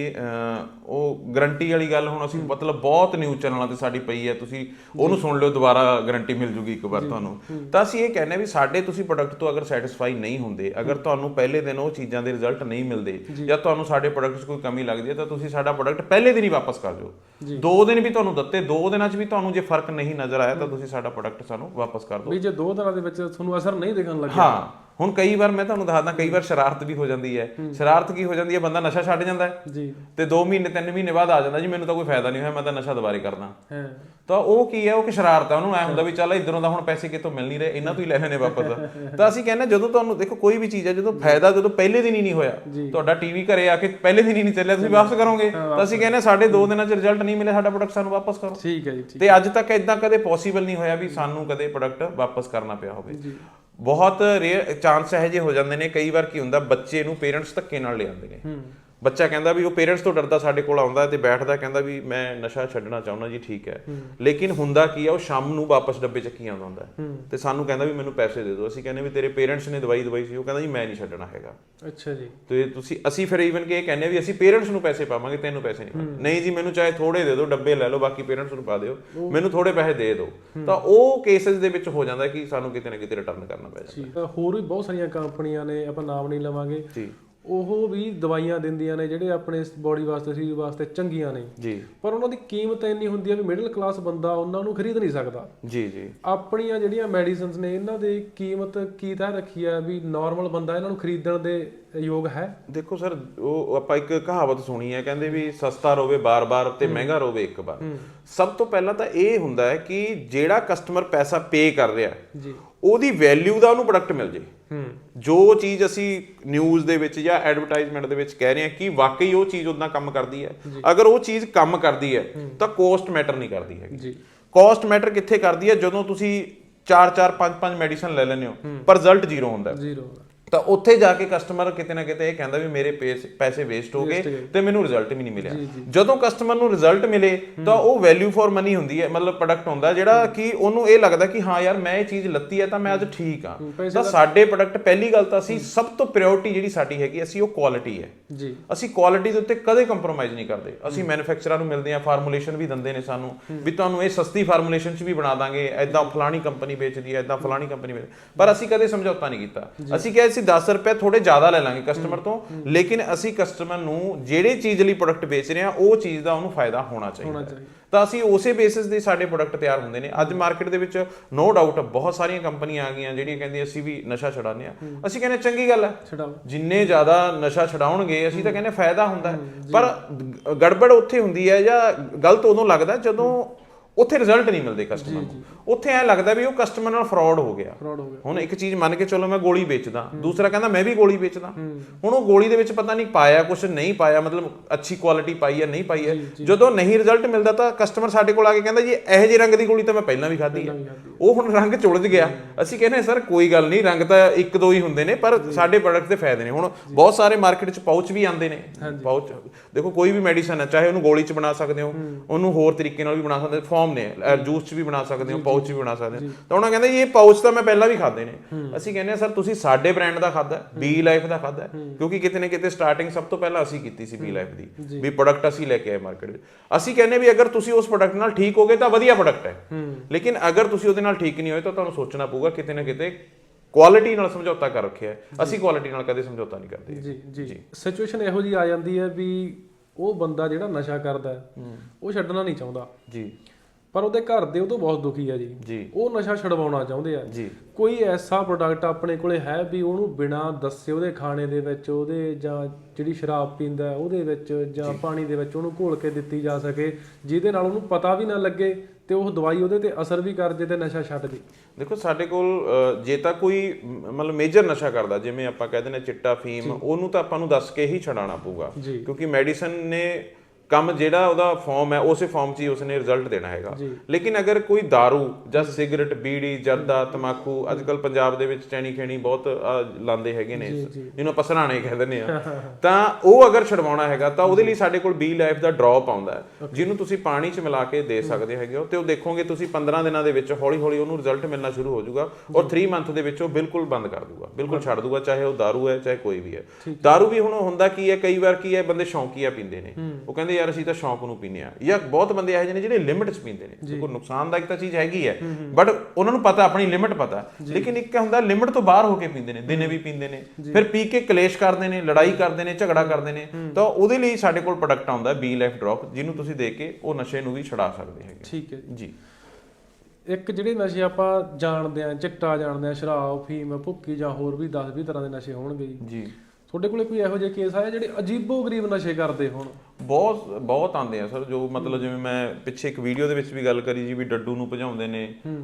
ਉਹ ਗਰੰਟੀ ਵਾਲੀ ਗੱਲ ਹੁਣ ਅਸੀਂ ਮਤਲਬ ਬਹੁਤ ਨਿਊਜ਼ ਚੈਨਲਾਂ ਤੇ ਸਾਡੀ ਪਈ ਹੈ ਤੁਸੀਂ ਉਹਨੂੰ ਸੁਣ ਲਿਓ ਦੁਬਾਰਾ ਗਰੰਟੀ ਮਿਲ ਜੂਗੀ ਇੱਕ ਵਾਰ ਤੁਹਾਨੂੰ। ਤਾਂ ਅਸੀਂ ਇਹ ਕਹਿੰਦੇ ਵੀ ਸਾਡੇ ਤੁਸੀਂ ਪ੍ਰੋਡਕਟ ਤੋਂ ਅਗਰ ਸੈਟੀਸਫਾਈ ਨਹੀਂ ਹੁੰਦੇ ਅਗਰ ਤੁਹਾਨੂੰ ਪਹਿਲੇ ਦਿਨ ਉਹ ਚੀਜ਼ਾਂ ਦੇ ਰਿਜ਼ਲਟ ਨਹੀਂ ਮਿਲਦੇ ਜਾਂ। ਤੁਹਾਨੂੰ ਸਾਡੇ ਪ੍ਰੋਡਕਟ 'ਚ ਕੋਈ ਕਮੀ ਲੱਗਦੀ ਹੈ ਤਾਂ ਤੁਸੀਂ ਸਾਡਾ ਪ੍ਰੋਡਕਟ ਪਹਿਲੇ ਦਿਨ ਹੀ ਵਾਪਸ ਕਰ ਦਿਓ। ਦੋ ਦਿਨ ਵੀ ਤੁਹਾਨੂੰ ਦਿੱਤੇ ਦੋ ਦਿਨਾਂ 'ਚ ਵੀ ਤੁਹਾਨੂੰ ਜੇ ਫ਼ਰਕ ਨਹੀਂ ਨਜ਼ਰ ਆਇਆ ਤਾਂ ਤੁਸੀਂ ਸਾਡਾ ਪ੍ਰੋਡਕਟ ਸਾਨੂੰ ਵਾਪਸ ਕਰ ਦਿਓ। ਵੀ ਜੇ ਦੋ ਦਿਨਾਂ ਦੇ ਵਿੱਚ ਤੁਹਾਨੂੰ ਅਸਰ ਨਹੀਂ ਦਿਖਣ ਲੱਗਿਆ ਹਾਂ। ਹੁਣ ਕਈ ਵਾਰ ਮੈਂ ਤੁਹਾਨੂੰ ਦੱਸਦਾ ਕਈ ਵਾਰ ਸ਼ਰਾਰਤ ਵੀ ਹੋ ਜਾਂਦੀ ਹੈ। ਸ਼ਰਾਰਤ ਕੀ ਹੋ ਜਾਂਦੀ ਹੈ? ਬੰਦਾ ਨਸ਼ਾ ਛੱਡ ਜਾਂਦਾ ਹੈ ਜੀ। ਤੇ 2 ਮਹੀਨੇ 3 ਮਹੀਨੇ ਬਾਅਦ ਆ ਜਾਂਦਾ ਜੀ ਮੈਨੂੰ ਤਾਂ ਕੋਈ ਫਾਇਦਾ ਨਹੀਂ ਹੋਇਆ ਮੈਂ ਤਾਂ ਨਸ਼ਾ ਦੁਬਾਰੇ ਕਰਦਾ। ਹੈ। ਤਾਂ ਉਹ ਕੀ ਹੈ? ਉਹ ਕਿ ਸ਼ਰਾਰਤ ਹੈ ਉਹਨੂੰ ਐ ਹੁੰਦਾ ਵੀ ਚੱਲ ਇਧਰੋਂ ਦਾ ਹੁਣ ਪੈਸੇ ਕਿਤੋਂ ਮਿਲ ਨਹੀਂ ਰਹੇ ਇਹਨਾਂ ਤੋਂ ਹੀ ਲੈ ਲੈਣੇ ਵਾਪਸ। ਤਾਂ ਅਸੀਂ ਕਹਿੰਦੇ ਜਦੋਂ ਤੁਹਾਨੂੰ ਦੇਖੋ ਕੋਈ ਵੀ ਚੀਜ਼ ਹੈ ਜਦੋਂ ਫਾਇਦਾ ਜਦੋਂ ਪਹਿਲੇ ਦਿਨ ਹੀ ਨਹੀਂ ਹੋਇਆ ਤੁਹਾਡਾ ਟੀਵੀ ਘਰੇ ਆ ਕੇ ਪਹਿਲੇ ਦਿਨ ਹੀ ਨਹੀਂ ਚੱਲਿਆ ਤੁਸੀਂ ਵਾਪਸ ਕਰੋਗੇ। ਤਾਂ ਅਸੀਂ ਕਹਿੰਦੇ ਸਾਡੇ 2 ਦਿਨਾਂ 'ਚ ਰਿਜ਼ਲਟ ਨਹੀਂ ਮਿਲੇ ਸਾਡਾ ਪ੍ਰੋਡਕਟ ਸਾਨੂੰ ਵਾਪਸ ਕਰੋ। ਠੀਕ ਹੈ ਜੀ ਤੇ ਅੱਜ ਤੱਕ ਇਦਾਂ ਕਦੇ ਪੋਸੀਬਲ ਨਹੀਂ ਹੋਇਆ ਵੀ ਸਾਨੂੰ ਕਦੇ ਪ੍ਰੋਡਕਟ ਵਾਪਸ ਕਰਨਾ ਪਿਆ ਹੋਵੇ। ਬਹੁਤ ਰੇਅਰ ਚਾਂਸ ਇਹੋ ਜਿਹੇ ਹੋ ਜਾਂਦੇ ਨੇ, ਕਈ ਵਾਰ ਕੀ ਹੁੰਦਾ, ਬੱਚੇ ਨੂੰ ਪੇਰੈਂਟਸ ਧੱਕੇ ਨਾਲ ਲਿਆਉਂਦੇ ਨੇ। ਬੱਚਾ ਕਹਿੰਦਾ ਵੀ ਉਹ ਪੇਰੈਂਟਸ ਤੋਂ ਡਰਦਾ ਸਾਡੇ ਕੋਲ ਆਉਂਦਾ ਤੇ ਬੈਠਦਾ ਕਹਿੰਦਾ ਵੀ ਮੈਂ ਨਸ਼ਾ ਛੱਡਣਾ ਚਾਹੁੰਦਾ ਜੀ ਠੀਕ ਹੈ। ਲੇਕਿਨ ਹੁੰਦਾ ਕੀ ਆ ਉਹ ਸ਼ਾਮ ਨੂੰ ਵਾਪਸ ਡੱਬੇ ਚੱਕੀ ਆਉਂਦਾ ਹੁੰਦਾ। ਤੇ ਸਾਨੂੰ ਕਹਿੰਦਾ ਵੀ ਮੈਨੂੰ ਪੈਸੇ ਦੇ ਦਿਓ। ਅਸੀਂ ਕਹਿੰਦੇ ਵੀ ਤੇਰੇ ਪੇਰੈਂਟਸ ਨੇ ਦਵਾਈ ਦਵਾਈ ਸੀ ਉਹ ਕਹਿੰਦਾ ਜੀ ਮੈਂ ਨਹੀਂ ਛੱਡਣਾ ਹੈਗਾ। ਅੱਛਾ ਜੀ। ਤੇ ਤੁਸੀਂ ਅਸੀਂ ਫਿਰ ਈਵਨ ਕਿ ਇਹ ਕਹਿੰਦੇ ਵੀ ਅਸੀਂ ਪੇਰੈਂਟਸ ਨੂੰ ਪੈਸੇ ਪਾਵਾਂਗੇ ਤੈਨੂੰ ਪੈਸੇ ਨਹੀਂ ਨਹੀਂ ਜੀ ਮੈਨੂੰ ਚਾਹੇ ਥੋੜੇ ਦੇ ਦਿਓ ਡੱਬੇ ਲੈ ਲਓ ਬਾਕੀ ਪੇਰੈਂਟਸ ਨੂੰ ਪਾ ਦਿਓ। ਮੈਨੂੰ ਥੋੜੇ ਪੈਸੇ ਦੇ ਦਿਓ। ਤਾਂ ਉਹ ਕੇਸਸ ਦੇ ਵਿੱਚ ਹੋ ਜਾਂਦਾ ਕਿ ਸਾਨੂੰ ਕਿਤੇ ਨਾ ਕਿਤੇ ਰਿਟਰਨ ਕਰਨਾ ਪੈ ਜਾਂਦਾ ਹੋਰ ਵੀ ਬਹੁਤ ਸਾਰੀਆਂ ਕੰਪਨੀਆਂ ਨੇ ਆਪਾਂ ਨਾਮ ਨਹੀਂ ਲਵਾਂਗੇ। ਉਹ ਵੀ ਦਵਾਈਆਂ ਦਿੰਦੀਆਂ ਨੇ ਜਿਹੜੇ ਆਪਣੇ ਬੋਡੀ ਵਾਸਤੇ ਸਰੀਰ ਵਾਸਤੇ ਚੰਗੀਆਂ ਨੇ। ਜੀ। ਪਰ ਉਹਨਾਂ ਦੀ ਕੀਮਤ ਇੰਨੀ ਹੁੰਦੀ ਹੈ ਵੀ ਮਿਡਲ ਕਲਾਸ ਬੰਦਾ ਉਹਨਾਂ ਨੂੰ ਖਰੀਦ ਨਹੀਂ ਸਕਦਾ। ਜੀ ਜੀ। ਆਪਣੀਆਂ ਜਿਹੜੀਆਂ ਮੈਡੀਸਿਨਸ ਨੇ ਇਹਨਾਂ ਦੀ ਕੀਮਤ ਕੀ ਤੈਅ ਰੱਖੀ ਹੈ ਵੀ ਨਾਰਮਲ ਬੰਦਾ ਇਹਨਾਂ ਨੂੰ ਖਰੀਦਣ ਦੇ ਯੋਗ ਹੈ? ਦੇਖੋ ਸਰ ਉਹ ਆਪਾਂ ਇੱਕ ਕਹਾਵਤ ਸੁਣੀ ਹੈ ਕਹਿੰਦੇ ਵੀ ਸਸਤਾ ਰੋਵੇ ਬਾਰ-ਬਾਰ ਤੇ ਮਹਿੰਗਾ ਰੋਵੇ ਇੱਕ ਵਾਰ। ਸਭ ਤੋਂ ਪਹਿਲਾਂ ਤਾਂ ਇਹ ਹੁੰਦਾ ਹੈ ਕਿ ਜਿਹੜਾ ਕਸਟਮਰ ਪੈਸਾ ਪੇ ਕਰ ਰਿਹਾ ਜੀ। ਉਹਦੀ ਵੈਲਿਊ ਦਾ ਉਹਨੂੰ ਪ੍ਰੋਡਕਟ ਮਿਲ ਜੇ। ਹੂੰ। ਜੋ ਚੀਜ਼ ਅਸੀਂ ਨਿਊਜ਼ ਦੇ ਵਿੱਚ ਜਾਂ ਐਡਵਰਟਾਈਜ਼ਮੈਂਟ ਦੇ ਵਿੱਚ ਕਹਿ ਰਹੇ ਹਾਂ ਕਿ ਵਾਕਈ ਉਹ ਚੀਜ਼ ਉਦਾਂ ਕੰਮ ਕਰਦੀ ਹੈ। ਅਗਰ ਉਹ ਚੀਜ਼ ਕੰਮ ਕਰਦੀ ਹੈ ਤਾਂ ਕੋਸਟ ਮੈਟਰ ਨਹੀਂ ਕਰਦੀ ਹੈਗੀ। ਜੀ। ਕੋਸਟ ਮੈਟਰ ਕਿੱਥੇ ਕਰਦੀ ਹੈ? ਜਦੋਂ ਤੁਸੀਂ 4 4 5 5 ਮੈਡੀਸਨ ਲੈ ਲੈਂਦੇ ਹੋ ਪਰ ਰਿਜ਼ਲਟ ਜ਼ੀਰੋ ਹੁੰਦਾ ਹੈ। ਜ਼ੀਰੋ ਤਾਂ ਉੱਥੇ ਜਾ ਕੇ ਕਸਟਮਰ ਕਿਤੇ ਨਾ ਕਿਤੇ ਇਹ ਕਹਿੰਦਾ ਵੀ ਮੇਰੇ ਪੈਸੇ- ਵੇਸਟ ਹੋ ਗਏ ਤੇ ਮੈਨੂੰ ਰਿਜ਼ਲਟ ਵੀ ਨਹੀਂ ਮਿਲਿਆ। ਜਦੋਂ ਕਸਟਮਰ ਨੂੰ ਰਿਜ਼ਲਟ ਮਿਲੇ ਤਾਂ ਉਹ ਵੈਲਿਊ ਫॉर ਮਨੀ ਹੁੰਦੀ ਹੈ ਮਤਲਬ ਪ੍ਰੋਡਕਟ ਹੁੰਦਾ ਜਿਹੜਾ ਕਿ ਉਹਨੂੰ ਇਹ ਲੱਗਦਾ ਕਿ ਹਾਂ ਯਾਰ ਮੈਂ ਇਹ ਚੀਜ਼ ਲੱਤੀ ਹੈ ਤਾਂ ਮੈਂ ਅੱਜ ਠੀਕ ਹਾਂ। ਤਾਂ ਸਾਡੇ ਪ੍ਰੋਡਕਟ ਪਹਿਲੀ ਗੱਲ ਤਾਂ ਅਸੀਂ ਸਭ ਤੋਂ ਪ੍ਰਾਇੋਰਟੀ ਜਿਹੜੀ ਸਾਡੀ ਹੈਗੀ ਅਸੀਂ ਉਹ ਕੁਆਲਿਟੀ ਹੈ। ਜੀ। ਅਸੀਂ ਕੁਆਲਿਟੀ ਦੇ ਉੱਤੇ ਕਦੇ ਕੰਪਰੋਮਾਈਜ਼ ਨਹੀਂ ਕਰਦੇ। ਅਸੀਂ ਮੈਨੂਫੈਕਚਰਰ ਨੂੰ ਮਿਲਦੇ ਆ ਫਾਰਮੂਲੇਸ਼ਨ ਵੀ ਦਿੰਦੇ ਨੇ ਸਾਨੂੰ ਵੀ ਤੁਹਾਨੂੰ ਇਹ ਸਸਤੀ ਫਾਰਮੂਲੇਸ਼ਨ 'ਚ ਵੀ ਬਣਾ ਦਾਂਗੇ ਐਦਾਂ ਫਲਾਣੀ ਕੰਪਨੀ ਵੇਚਦੀ ਹੈ ਐਦਾਂ ਫਲਾਣੀ ਕੰਪਨੀ ਵੇਚ ਪਰ ਅਸੀਂ ਕਦੇ ਸਮਝੌਤਾ ਨਹੀਂ ਕੀਤਾ। ਅਸੀਂ ਕਿਹਾ ਅਸੀਂ 10 ਰੁਪਏ ਥੋੜੇ ਜ਼ਿਆਦਾ ਲੈ ਲਾਂਗੇ ਕਸਟਮਰ ਤੋਂ ਲੇਕਿਨ ਅਸੀਂ ਕਸਟਮਰ ਨੂੰ ਜਿਹੜੀ ਚੀਜ਼ ਲਈ ਪ੍ਰੋਡਕਟ ਵੇਚ ਰਹੇ ਆ ਉਹ ਚੀਜ਼ ਦਾ ਉਹਨੂੰ ਫਾਇਦਾ ਹੋਣਾ ਚਾਹੀਦਾ ਹੈ। ਤਾਂ ਅਸੀਂ ਉਸੇ ਬੇਸਿਸ ਦੇ ਸਾਡੇ ਪ੍ਰੋਡਕਟ ਤਿਆਰ ਹੁੰਦੇ ਨੇ। ਅੱਜ ਮਾਰਕੀਟ ਦੇ ਵਿੱਚ ਨੋ ਡਾਊਟ ਬਹੁਤ ਸਾਰੀਆਂ ਕੰਪਨੀਆਂ ਆ ਗਈਆਂ ਜਿਹੜੀਆਂ ਕਹਿੰਦੀਆਂ ਅਸੀਂ ਵੀ ਨਸ਼ਾ ਛਡਾਉਂਦੇ ਆ ਅਸੀਂ ਕਹਿੰਦੇ ਚੰਗੀ ਗੱਲ ਹੈ। ਛਡਾਓ। ਜਿੰਨੇ ਜ਼ਿਆਦਾ ਨਸ਼ਾ ਛਡਾਉਣਗੇ ਅਸੀਂ ਤਾਂ ਕਹਿੰਦੇ ਫਾਇਦਾ ਹੁੰਦਾ ਹੈ। ਪਰ ਗ- ਗੜਬੜ ਉੱਥੇ ਹੁੰਦੀ ਹੈ ਜਾਂ ਗਲਤ ਉਦੋਂ ਲੱਗਦਾ ਜਦੋਂ ਉੱਥੇ ਰਿਜ਼ਲਟ ਨਹੀਂ ਮਿਲਦੇ ਕਸਟਮਰ ਨੂੰ। ਉੱਥੇ ਐ ਲੱਗਦਾ ਵੀ ਉਹ ਕਸਟਮਰ ਨਾਲ ਫਰਾਡ ਹੋ ਗਿਆ। ਫਰਾਡ ਹੋ ਗਿਆ। ਹੁਣ ਇੱਕ ਚੀਜ਼ ਮੰਨ ਕੇ ਚਲੋ ਮੈਂ ਗੋਲੀ ਵੇਚਦਾ। ਦੂਸਰਾ ਕਹਿੰਦਾ ਮੈਂ ਵੀ ਗੋਲੀ ਵੇਚਦਾ। ਹੁਣ ਉਹ ਗੋਲੀ ਦੇ ਵਿੱਚ ਪਤਾ ਨਹੀਂ ਪਾਇਆ ਕੁਝ ਨਹੀਂ ਪਾਇਆ ਮਤਲਬ ਅੱਛੀ ਕੁਆਲਿਟੀ ਪਾਈ ਹੈ ਨਹੀਂ ਪਾਈ ਹੈ। ਜਦੋਂ ਨਹੀਂ ਰਿਜ਼ਲਟ ਮਿਲਦਾ ਤਾਂ ਕਸਟਮਰ ਸਾਡੇ ਕੋਲ ਆ ਕੇ ਕਹਿੰਦਾ ਜੀ ਇਹੋ ਜਿਹੇ ਰੰਗ ਦੀ ਗੋਲੀ ਤਾਂ ਮੈਂ ਪਹਿਲਾਂ ਵੀ ਖਾਧੀ ਹੈ। ਉਹ ਹੁਣ ਰੰਗ ਚੁਲਝ ਗਿਆ। ਅਸੀਂ ਕਹਿੰਦੇ ਸਰ ਕੋਈ ਗੱਲ ਨਹੀਂ ਰੰਗ ਤਾਂ ਇੱਕ ਦੋ ਹੀ ਹੁੰਦੇ ਨੇ ਪਰ ਸਾਡੇ ਪ੍ਰੋਡਕਟ ਦੇ ਫਾਇਦੇ ਨੇ। ਹੁਣ ਬਹੁਤ ਸਾਰੇ ਮਾਰਕੀਟ 'ਚ ਪਾਊਚ ਵੀ ਆਉਂਦੇ ਨੇ। ਪਾਊਚ ਦੇਖੋ ਕੋਈ ਵੀ ਮੈਡੀਸਨ ਹੈ ਚਾਹੇ ਉਹਨੂੰ ਗੋਲੀ 'ਚ ਬਣਾ ਸਕਦੇ ਹੋ ਉਹਨੂੰ ਹੋਰ ਤਰੀਕੇ ਨਾਲ ਵੀ ਬਣਾ ਸਕਦੇ ਫਾਰਮ ਨੇ ਜੂਸ 'ਚ ਵੀ ਬਣਾ ਸਕਦੇ ਹੋ ਪਾਊਚ ਵੀ ਬਣਾ ਸਕਦੇ ਹੋ। ਤਾਂ ਉਹਨਾਂ ਕਹਿੰਦੇ ਇਹ ਪਾਊਚ ਤਾਂ ਮੈਂ ਪਹਿਲਾਂ ਵੀ ਖਾਦੇ ਨੇ। ਅਸੀਂ ਕਹਿੰਦੇ ਆ ਸਰ ਤੁਸੀਂ ਸਾਡੇ ਬ੍ਰਾਂਡ ਦਾ ਖਾਦਾ ਬੀ ਲਾਈਫ ਦਾ ਖਾਦਾ ਕਿਉਂਕਿ ਕਿਤੇ ਨਾ ਕਿਤੇ ਸਟਾਰਟਿੰਗ ਸਭ ਤੋਂ ਪਹਿਲਾਂ ਅਸੀਂ ਕੀਤੀ ਸੀ ਬੀ ਲਾਈਫ ਦੀ। ਵੀ ਪ੍ਰੋਡਕਟ ਅਸੀਂ ਲੈ ਕੇ ਆਏ ਮਾਰਕੀਟ ਵਿੱਚ। ਅਸੀਂ ਕਹਿੰਦੇ ਵੀ ਅਗਰ ਤੁਸੀਂ ਉਸ ਪ੍ਰੋਡਕਟ ਨਾਲ ਠੀਕ ਹੋਗੇ ਤਾਂ ਵਧੀਆ ਪ੍ਰੋਡਕਟ ਹੈ। ਲੇਕਿਨ ਅਗਰ ਤੁਸੀਂ ਉਹਦੇ ਨਾਲ ਠੀਕ ਨਹੀਂ ਹੋਏ ਤਾਂ ਤੁਹਾਨੂੰ ਸੋਚਣਾ ਪਊਗਾ ਕਿਤੇ ਨਾ ਕਿਤੇ ਕੁਆਲਿਟੀ ਨਾਲ ਸਮਝੌਤਾ ਕਰ ਰੱਖਿਆ ਅਸੀਂ ਕੁਆਲਿਟੀ ਨਾਲ ਕਦੇ ਸਮਝੌਤਾ ਨਹੀਂ ਕਰਦੇ। ਜੀ ਜੀ। ਸਿਚੁਏਸ਼ਨ ਇਹੋ ਜੀ ਆ ਜਾਂਦੀ ਹੈ ਵੀ ਉਹ ਬੰਦਾ ਜਿਹੜਾ ਨਸ਼ਾ ਕਰਦਾ ਹੈ। ਉਹ ਛੱਡਣਾ ਨਹੀਂ ਚਾਹੁੰਦਾ। ਜੀ। ਪਰ ਉਹਦੇ ਘਰ ਦੇ ਉਹ ਤੋਂ ਬਹੁਤ ਦੁਖੀ ਆ ਜੀ। ਜੀ। ਉਹ ਨਸ਼ਾ ਛਡਵਾਉਣਾ ਚਾਹੁੰਦੇ ਆ। ਜੀ। ਕੋਈ ਐਸਾ ਪ੍ਰੋਡਕਟ ਆਪਣੇ ਕੋਲੇ ਹੈ ਵੀ ਉਹਨੂੰ ਬਿਨਾ ਦੱਸੇ ਉਹਦੇ ਖਾਣੇ ਦੇ ਵਿੱਚ ਉਹਦੇ ਜਾਂ ਜਿਹੜੀ ਸ਼ਰਾਬ ਪੀਂਦਾ ਉਹਦੇ ਵਿੱਚ ਜਾਂ ਪਾਣੀ ਦੇ ਵਿੱਚ ਉਹਨੂੰ ਘੋਲ ਕੇ ਦਿੱਤੀ ਜਾ ਸਕੇ ਜਿਹਦੇ ਨਾਲ ਉਹਨੂੰ ਪਤਾ ਵੀ ਨਾ ਲੱਗੇ ਤੇ ਉਹ ਦਵਾਈ ਉਹਦੇ ਤੇ ਅਸਰ ਵੀ ਕਰ ਜੇ ਤੇ ਨਸ਼ਾ ਛੱਡ ਦੇ ਦੇਖੋ ਸਾਡੇ ਕੋਲ ਜੇ ਤਾਂ ਕੋਈ ਮਤਲਬ ਮੇਜਰ ਨਸ਼ਾ ਕਰਦਾ ਜਿਵੇਂ ਆਪਾਂ ਕਹਿੰਦੇ ਨੇ ਚਿੱਟਾ ਫੀਮ ਉਹਨੂੰ ਤਾਂ ਆਪਾਂ ਨੂੰ ਦੱਸ ਕੇ ਹੀ ਛਡਾਉਣਾ ਪਊਗਾ। ਜੀ। ਕਿਉਂਕਿ ਮੈਡੀਸਨ ਨੇ ਕੰਮ ਜਿਹੜਾ ਉਹਦਾ ਫਾਰਮ ਹੈ ਉਸੇ ਫਾਰਮ 'ਚ ਹੀ ਉਸਨੇ ਰਿਜ਼ਲਟ ਦੇਣਾ ਹੈਗਾ ਲੇਕਿਨ ਅਗਰ ਕੋਈ दारू ਜਾਂ ਸਿਗਰਟ ਬੀੜੀ ਜਰਦਾ ਤਮਾਕੂ ਅੱਜਕੱਲ ਪੰਜਾਬ ਦੇ ਵਿੱਚ ਚੈਣੀ ਖੇਣੀ ਬਹੁਤ ਅ, ਲਾਉਂਦੇ ਹੈਗੇ ਨੇ ਜਿਹਨੂੰ ਆਪਾਂ ਸਰਾਣੇ ਕਹਿ ਦਿੰਦੇ ਆ ਤਾਂ ਉਹ ਅਗਰ ਛਡਵਾਉਣਾ ਹੈਗਾ ਤਾਂ ਉਹਦੇ ਲਈ ਸਾਡੇ ਕੋਲ ਬੀ ਲਾਈਫ ਦਾ ਡ੍ਰੌਪ ਆਉਂਦਾ ਹੈ ਜਿਹਨੂੰ ਤੁਸੀਂ ਪਾਣੀ 'ਚ ਮਿਲਾ ਕੇ ਦੇ ਸਕਦੇ ਹੈਗੇ ਹੋ ਤੇ ਉਹ ਦੇਖੋਗੇ ਤੁਸੀਂ 15 ਦਿਨਾਂ ਦੇ ਵਿੱਚ ਹੌਲੀ ਹੌਲੀ ਉਹਨੂੰ ਰਿਜ਼ਲਟ ਮਿਲਣਾ ਸ਼ੁਰੂ ਹੋ ਜਾਊਗਾ ਔਰ 3 ਮੰਥ ਦੇ ਵਿੱਚ ਉਹ ਬਿਲਕੁਲ ਬੰਦ ਕਰ ਦੂਗਾ ਬਿਲਕੁਲ ਛੱਡ ਦੂਗਾ ਚਾਹੇ ਉਹ दारू ਹੈ ਚਾਹੇ ਕੋਈ ਵੀ ਹੈ दारू ਵੀ ਹੁਣ ਹੁੰਦਾ ਕੀ ਹੈ ਕਈ ਵਾਰ ਕੀ ਹੈ ਬੰਦੇ ਸ਼ੌਂਕੀਆ ਪੀਂਦੇ ਨੇ ਉਹ ਕਹਿੰਦੇ ਯਾਰ ਅਸੀਂ ਤਾਂ ਸ਼ੌਂਕ ਨੂੰ ਪੀਂਦੇ ਆ ਜਾਂ ਬਹੁਤ ਬੰਦੇ ਇਹੋ ਜਿਹੇ ਨੇ ਜਿਹੜੇ ਲਿਮਿਟ 'ਚ ਪੀਂਦੇ ਨੇ। ਦੇਖੋ ਨੁਕਸਾਨਦਾਇਕ ਤਾਂ ਚੀਜ਼ ਹੈਗੀ ਹੈ ਬਟ ਉਹਨਾਂ ਨੂੰ ਪਤਾ ਆਪਣੀ ਲਿਮਿਟ ਪਤਾ। ਲੇਕਿਨ ਇੱਕ ਹੁੰਦਾ ਲਿਮਿਟ ਤੋਂ ਬਾਹਰ ਹੋ ਕੇ ਪੀਂਦੇ ਨੇ ਦਿਨੇ ਵੀ ਪੀਂਦੇ ਨੇ। ਫਿਰ ਪੀ ਕੇ ਕਲੇਸ਼ ਕਰਦੇ ਨੇ ਲੜਾਈ ਕਰਦੇ ਨੇ ਝਗੜਾ ਕਰਦੇ ਨੇ। ਤਾਂ ਉਹਦੇ ਲਈ ਸਾਡੇ ਕੋਲ ਪ੍ਰੋਡਕਟ ਆਉਂਦਾ ਬੀ ਲਾਈਫ ਡ੍ਰੌਪ ਜਿਹਨੂੰ ਤੁਸੀਂ ਦੇ ਕੇ ਉਹ ਨਸ਼ੇ ਨੂੰ ਵੀ ਛਡਾ ਸਕਦੇ ਹੈਗੇ। ਠੀਕ ਹੈ ਜੀ। ਇੱਕ ਜਿਹੜੇ ਨਸ਼ੇ ਆਪਾਂ ਜਾਣਦੇ ਆ ਚਿੱਟਾ ਜਾਣਦੇ ਆ ਸ਼ਰਾਬ ਫੀਮ ਭੁੱਕੀ ਜਾਂ ਹੋਰ ਵੀ 10 20 ਤਰ੍ਹਾਂ ਦੇ ਨਸ਼ੇ ਹੋਣਗੇ ਜੀ। ਤੁਹਾਡੇ ਕੋਲੇ ਕੋਈ ਇਹੋ ਜਿਹੇ ਕੇਸ ਆਏ ਜਿਹੜੇ ਅਜੀਬੋ ਗਰੀਬ ਨਸ਼ੇ ਕਰਦੇ ਹੋਣ? ਬਹੁਤ ਬਹੁਤ ਆਉਂਦੇ ਆ ਸਰ ਜੋ ਮਤਲਬ ਜਿਵੇਂ ਮੈਂ ਪਿੱਛੇ ਇੱਕ ਵੀਡੀਓ ਦੇ ਵਿੱਚ ਵੀ ਗੱਲ ਕਰੀ ਜੀ ਵੀ ਡੱਡੂ ਨੂੰ ਭਜਾਉਂਦੇ ਨੇ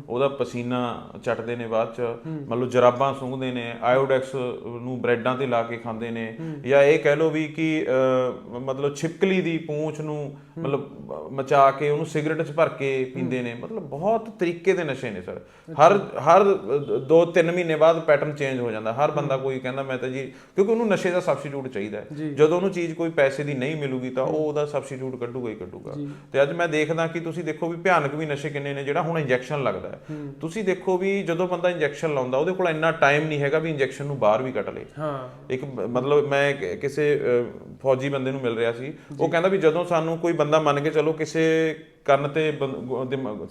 ਉਹਦਾ ਪਸੀਨਾ ਚੱਟਦੇ ਨੇ ਬਾਅਦ ਚ। ਮਤਲਬ ਜਰਾਬਾਂ ਸੁੰਘਦੇ ਨੇ ਆਇਓਡੈਕਸ ਨੂੰ ਬ੍ਰੈਡਾਂ ਤੇ ਲਾ ਕੇ ਖਾਂਦੇ ਨੇ। ਜਾਂ ਇਹ ਕਹਿ ਲਓ ਵੀ ਕਿ ਮਤਲਬ ਛਿਪਕਲੀ ਦੀ ਪੂੰਛ ਨੂੰ ਮਤਲਬ ਮਚਾ ਕੇ ਉਹਨੂੰ ਸਿਗਰਟ 'ਚ ਭਰ ਕੇ ਪੀਂਦੇ ਨੇ। ਮਤਲਬ ਬਹੁਤ ਤਰੀਕੇ ਦੇ ਨਸ਼ੇ ਨੇ ਸਰ। ਹਰ ਹਰ 2-3 ਮਹੀਨੇ ਬਾਅਦ ਪੈਟਰਨ ਚੇਂਜ ਹੋ ਜਾਂਦਾ। ਹਰ ਬੰਦਾ ਕੋਈ ਕਹਿੰਦਾ ਮੈਂ ਤਾਂ ਜੀ ਕਿਉਂਕਿ ਉਹਨੂੰ ਨਸ਼ੇ ਦਾ ਸਬਸਟੀਟਿਊਟ ਚਾਹੀਦਾ ਜਦੋਂ ਉਹਨੂੰ ਚੀਜ਼ ਕੋਈ ਪੈਸੇ ਦੀ ਨਹੀਂ ਮਿਲੂਗੀ ਤਾਂ ਉਹ ਉਹਦਾ ਸਬਸਟੀਟਿਊਟ ਕੱਢੂਗਾ ਹੀ ਕੱਢੂਗਾ। ਤੇ ਅੱਜ ਮੈਂ ਦੇਖਦਾ ਕਿ ਤੁਸੀਂ ਦੇਖੋ ਵੀ ਭਿਆਨਕ ਵੀ ਨਸ਼ੇ ਕਿੰਨੇ ਨੇ ਜਿਹੜਾ ਹੁਣ ਇੰਜੈਕਸ਼ਨ ਲੱਗਦਾ ਹੈ। ਤੁਸੀਂ ਦੇਖੋ ਵੀ ਜਦੋਂ ਬੰਦਾ ਇੰਜੈਕਸ਼ਨ ਲਾਉਂਦਾ ਉਹਦੇ ਕੋਲ ਇੰਨਾ ਟਾਈਮ ਨਹੀਂ ਹੈਗਾ ਵੀ ਇੰਜੈਕਸ਼ਨ ਨੂੰ ਬਾਹਰ ਵੀ ਕੱਢ ਲੇ। ਹਾਂ। ਇੱਕ ਮਤਲਬ ਮੈਂ ਕਿਸੇ ਫੌਜੀ ਬੰਦੇ ਨੂੰ ਮਿਲ ਰਿਹਾ ਸੀ। ਉਹ ਕਹਿੰਦਾ ਵੀ ਜਦੋਂ ਸਾਨੂੰ ਕੋਈ ਬੰਦਾ ਮੰਨ ਕੇ ਚਲੋ ਕਿਸੇ ਕੰਨ ਤੇ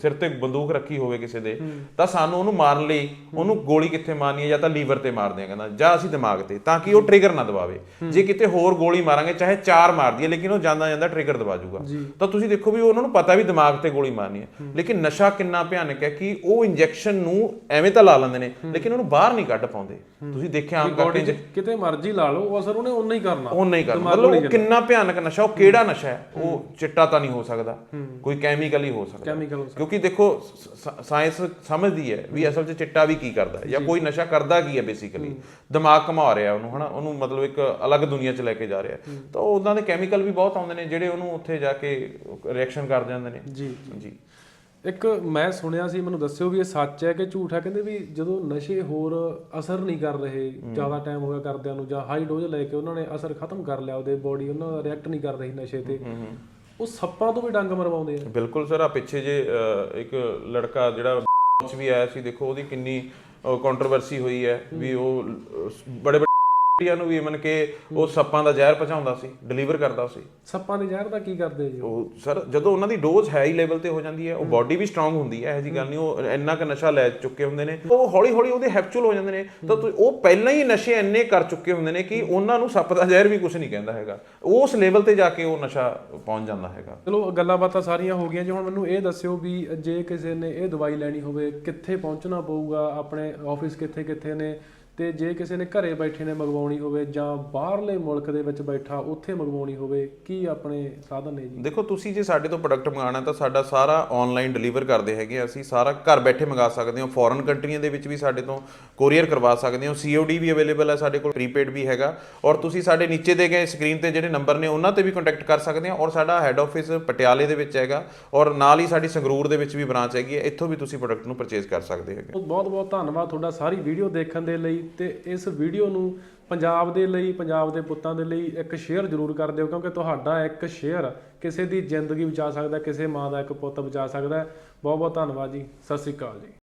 ਸਿਰ ਤੇ ਬੰਦੂਕ ਰੱਖੀ ਹੋਵੇ ਕਿਸੇ ਦੇ ਤਾਂ ਸਾਨੂੰ ਉਹਨੂੰ ਮਾਰਨ ਲਈ ਉਹਨੂੰ ਗੋਲੀ ਕਿੱਥੇ ਮਾਰਨੀ ਹੈ ਜਾਂ ਤਾਂ ਲੀਵਰ ਤੇ ਮਾਰਦੇ ਆ ਕਹਿੰਦਾ ਜਾਂ ਅਸੀਂ ਦਿਮਾਗ ਤੇ ਤਾਂ ਕਿ ਉਹ ਟ੍ਰਿਗਰ ਨਾ ਦਬਾਵੇ। ਜੇ ਕਿਤੇ ਹੋਰ ਗੋਲੀ ਮਾਰਾਂਗੇ ਚਾਹੇ ਚਾਰ ਮਾਰਦੀ ਹੈ ਲੇਕਿਨ ਉਹ ਜਾਂਦਾ ਜਾਂਦਾ ਟ੍ਰਿਗਰ ਦਬਾ ਜਾਊਗਾ ਤਾਂ ਤੁਸੀਂ ਦੇਖੋ ਵੀ ਉਹਨਾਂ ਨੂੰ ਪਤਾ ਵੀ ਦਿਮਾਗ ਤੇ ਗੋਲੀ ਮਾਰਨੀ ਹੈ। ਲੇਕਿਨ ਨਸ਼ਾ ਕਿੰਨਾ ਭਿਆਨਕ ਹੈ ਕਿ ਉਹ ਇੰਜੈਕਸ਼ਨ ਨੂੰ ਐਵੇਂ ਤਾਂ ਲਾ ਲੈਂਦੇ ਨੇ ਲੇਕਿਨ ਉਹਨੂੰ ਬਾਹਰ ਨਹੀਂ ਕੱਢ ਪਾਉਂਦੇ। ਤੁਸੀਂ ਦੇਖਿਆ ਆਮ ਕਰਕੇ ਕਿਤੇ ਮਰਜ਼ੀ ਲਾ ਲਓ ਉਹ ਅਸਰ ਉਹਨੇ ਉਨਾ ਹੀ ਕਰਨਾ। ਉਹ ਨਹੀਂ ਕਰਦਾ ਮਤਲਬ ਉਹ ਕਿੰਨਾ ਭਿਆਨਕ ਨਸ਼ਾ ਉਹ ਕਿਹੜਾ ਨਸ਼ਾ ਹੈ? ਉਹ ਚਿੱਟਾ ਤਾਂ ਨਹੀਂ ਹੋ ਸਕਦਾ। ਕੋਈ ਕੈਮੀਕਲ ਹੀ ਹੋ ਸਕਦਾ। ਕੈਮੀਕਲ ਕਿਉਂਕਿ ਦੇਖੋ ਸਾਇੰਸ ਸਮਝਦੀ ਹੈ ਵੀ ਅਸਲ 'ਚ ਚਿੱਟਾ ਵੀ ਕੀ ਕਰਦਾ ਹੈ ਜਾਂ ਕੋਈ ਨਸ਼ਾ ਕਰਦਾ ਕੀ ਹੈ ਬੇਸਿਕਲੀ ਦਿਮਾਗ ਘੁਮਾ ਰਿਹਾ ਉਹਨੂੰ ਹਨਾ? ਉਹਨੂੰ ਮਤਲਬ ਇੱਕ ਅਲੱਗ ਦੁਨੀਆ 'ਚ ਲੈ ਕੇ ਜਾ ਰਿਹਾ। ਤਾਂ ਉਹ ਉਹਨਾਂ ਦੇ ਕੈਮੀਕਲ ਵੀ ਬਹੁਤ ਆਉਂਦੇ ਨੇ ਜਿਹੜੇ ਉਹਨੂੰ ਉੱਥੇ ਜਾ ਕੇ ਰਿਐਕਸ਼ਨ ਕਰ ਜਾਂਦੇ ਨੇ। ਜੀ। ਜੀ। ਇੱਕ ਮੈਂ ਸੁਣਿਆ ਸੀ ਮੈਨੂੰ ਦੱਸਿਓ ਵੀ ਇਹ ਸੱਚ ਹੈ ਕਿ ਝੂਠ ਹੈ? ਕਹਿੰਦੇ ਵੀ ਜਦੋਂ ਨਸ਼ੇ ਹੋਰ ਅਸਰ ਨਹੀਂ ਕਰ ਰਹੇ ਜ਼ਿਆਦਾ ਟਾਈਮ ਹੋ ਗਿਆ ਕਰਦਿਆਂ ਨੂੰ ਜਾਂ ਹਾਈ ਡੋਜ਼ ਲੈ ਕੇ ਉਹਨਾਂ ਨੇ ਅਸਰ ਖਤਮ ਕਰ ਲਿਆ ਉਹਦੇ ਬੋਡੀ ਉਹਨਾਂ ਦਾ ਰਿਐਕਟ ਨਹੀਂ ਕਰ ਰਹੀ ਨਸ਼ੇ ਤੇ। ਉਹ ਸੱਪਾਂ ਤੋਂ ਵੀ ਡੰਗ ਮਰਵਾਉਂਦੇ ਆ। ਬਿਲਕੁਲ ਸਰ ਆ ਪਿੱਛੇ ਜੇ ਅ, ਇੱਕ ਲੜਕਾ ਜਿਹੜਾ ਚ ਵੀ ਆਇਆ ਸੀ ਦੇਖੋ ਉਹਦੀ ਕਿੰਨੀ ਕੰਟਰੋਵਰਸੀ ਹੋਈ ਹੈ ਵੀ ਉਹ ਬੜੇ ਬੜੇ ਨੂੰ ਵੀ ਮਨ ਕੇ ਉਹ ਸੱਪਾਂ ਦਾ ਜ਼ਹਿਰ ਪਹੁੰਚਾਉਂਦਾ ਸੀ ਡਿਲੀਵਰ ਕਰਦਾ ਸੀ। ਸੱਪਾਂ ਦੇ ਜ਼ਹਿਰ ਦਾ ਕੀ ਕਰਦੇ ਜੀ ਉਹ? ਸਰ ਜਦੋਂ ਉਹਨਾਂ ਦੀ ਡੋਜ਼ ਹਾਈ ਲੈਵਲ ਤੇ ਹੋ ਜਾਂਦੀ ਹੈ ਉਹ ਬਾਡੀ ਵੀ ਸਟਰੋਂਗ ਹੁੰਦੀ ਹੈ ਇਹ ਜੀ ਗੱਲ ਨਹੀਂ ਉਹ ਇੰਨਾ ਕੁ ਨਸ਼ਾ ਲੈ ਚੁੱਕੇ ਹੁੰਦੇ ਨੇ। ਉਹ ਹੌਲੀ ਹੌਲੀ ਉਹਦੇ ਹੈਪਚੁਅਲ ਹੋ ਜਾਂਦੇ ਨੇ। ਤਾਂ ਤੁ- ਉਹ ਪਹਿਲਾਂ ਹੀ ਨਸ਼ੇ ਇੰਨੇ ਕਰ ਚੁੱਕੇ ਹੁੰਦੇ ਨੇ ਕਿ ਉਹਨਾਂ ਨੂੰ ਸੱਪ ਦਾ ਜ਼ਹਿਰ ਵੀ ਕੁਝ ਨਹੀਂ ਕਹਿੰਦਾ ਹੈਗਾ। ਉਸ ਲੈਵਲ ਤੇ ਜਾ ਕੇ ਉਹ ਨਸ਼ਾ ਪਹੁੰਚ ਜਾਂਦਾ ਹੈਗਾ। ਚਲੋ ਗੱਲਾਂ ਬਾਤਾਂ ਸਾਰੀਆਂ ਹੋ ਗਈਆਂ ਜੀ। ਹੁਣ ਮੈਨੂੰ ਇਹ ਦੱਸਿਓ ਵੀ ਜੇ ਕਿਸੇ ਨੇ ਇਹ ਦਵਾਈ ਲੈਣੀ ਹੋਵੇ ਕਿੱਥੇ ਪਹੁੰਚਣਾ ਪਊਗਾ? ਆਪਣੇ ਆਫਿਸ ਕਿੱਥੇ ਕਿੱਥੇ ਨੇ? ਤੇ ਜੇ ਕਿਸੇ ਨੇ ਘਰੇ ਬੈਠੇ ਨੇ ਮੰਗਵਾਉਣੀ ਹੋਵੇ ਜਾਂ ਬਾਹਰਲੇ ਮੁਲਕ ਦੇ ਵਿੱਚ ਬੈਠਾ ਉੱਥੇ ਮੰਗਵਾਉਣੀ ਹੋਵੇ ਕੀ ਆਪਣੇ ਸਾਧਨ ਨੇ ਜੀ? ਦੇਖੋ ਤੁਸੀਂ ਜੇ ਸਾਡੇ ਤੋਂ ਪ੍ਰੋਡਕਟ ਮੰਗਾਉਣਾ ਤਾਂ ਸਾਡਾ ਸਾਰਾ ਆਨਲਾਈਨ ਡਿਲੀਵਰ ਕਰਦੇ ਹੈਗੇ। ਅਸੀਂ ਸਾਰਾ ਘਰ ਬੈਠੇ ਮੰਗਾ ਸਕਦੇ ਹਾਂ। ਫੋਰਨ ਕੰਟਰੀਆਂ ਦੇ ਵਿੱਚ ਵੀ ਸਾਡੇ ਤੋਂ ਕੋਰੀਅਰ ਕਰਵਾ ਸਕਦੇ ਹੋ। ਸੀਓਡੀ ਵੀ ਅਵੇਲੇਬਲ ਹੈ ਸਾਡੇ ਕੋਲ ਪ੍ਰੀਪੇਡ ਵੀ ਹੈਗਾ। ਔਰ ਤੁਸੀਂ ਸਾਡੇ ਨੀਚੇ ਦੇ ਗਏ ਸਕਰੀਨ ਤੇ ਜਿਹੜੇ ਨੰਬਰ ਨੇ ਉਹਨਾਂ ਤੇ ਵੀ ਕੰਟੈਕਟ ਕਰ ਸਕਦੇ ਹੋ। ਔਰ ਸਾਡਾ ਹੈੱਡ ਆਫਿਸ ਪਟਿਆਲੇ ਦੇ ਵਿੱਚ ਹੈਗਾ। ਔਰ ਨਾਲ ਹੀ ਸਾਡੀ ਸੰਗਰੂਰ ਦੇ ਵਿੱਚ ਵੀ ਬ੍ਰਾਂਚ ਹੈਗੀ ਹੈ ਇੱਥੋਂ ਵੀ ਤੁਸੀਂ ਪ੍ਰੋਡਕਟ ਨੂੰ ਪਰਚੇਸ ਕਰ ਸਕਦੇ ਹੈਗੇ। ਬਹੁਤ ਬਹੁਤ ਧੰਨਵਾਦ ਤੁਹਾਡਾ ਸਾਰੀ ਵੀਡੀਓ ਦੇਖਣ ਦੇ ਲਈ। ਤੇ ਇਸ ਵੀਡੀਓ ਨੂੰ ਪੰਜਾਬ ਦੇ ਲਈ, ਪੰਜਾਬ ਦੇ ਪੁੱਤਾਂ ਦੇ ਲਈ ਇੱਕ ਸ਼ੇਅਰ ਜ਼ਰੂਰ ਕਰ ਦਿਓ, ਕਿਉਂਕਿ ਤੁਹਾਡਾ ਇੱਕ ਸ਼ੇਅਰ ਕਿਸੇ ਦੀ ਜ਼ਿੰਦਗੀ ਬਚਾ ਸਕਦਾ, ਕਿਸੇ ਮਾਂ ਦਾ ਇੱਕ ਪੁੱਤ ਬਚਾ ਸਕਦਾ। ਬਹੁਤ ਬਹੁਤ ਧੰਨਵਾਦ ਜੀ। ਸਤਿ ਸ੍ਰੀ ਅਕਾਲ ਜੀ।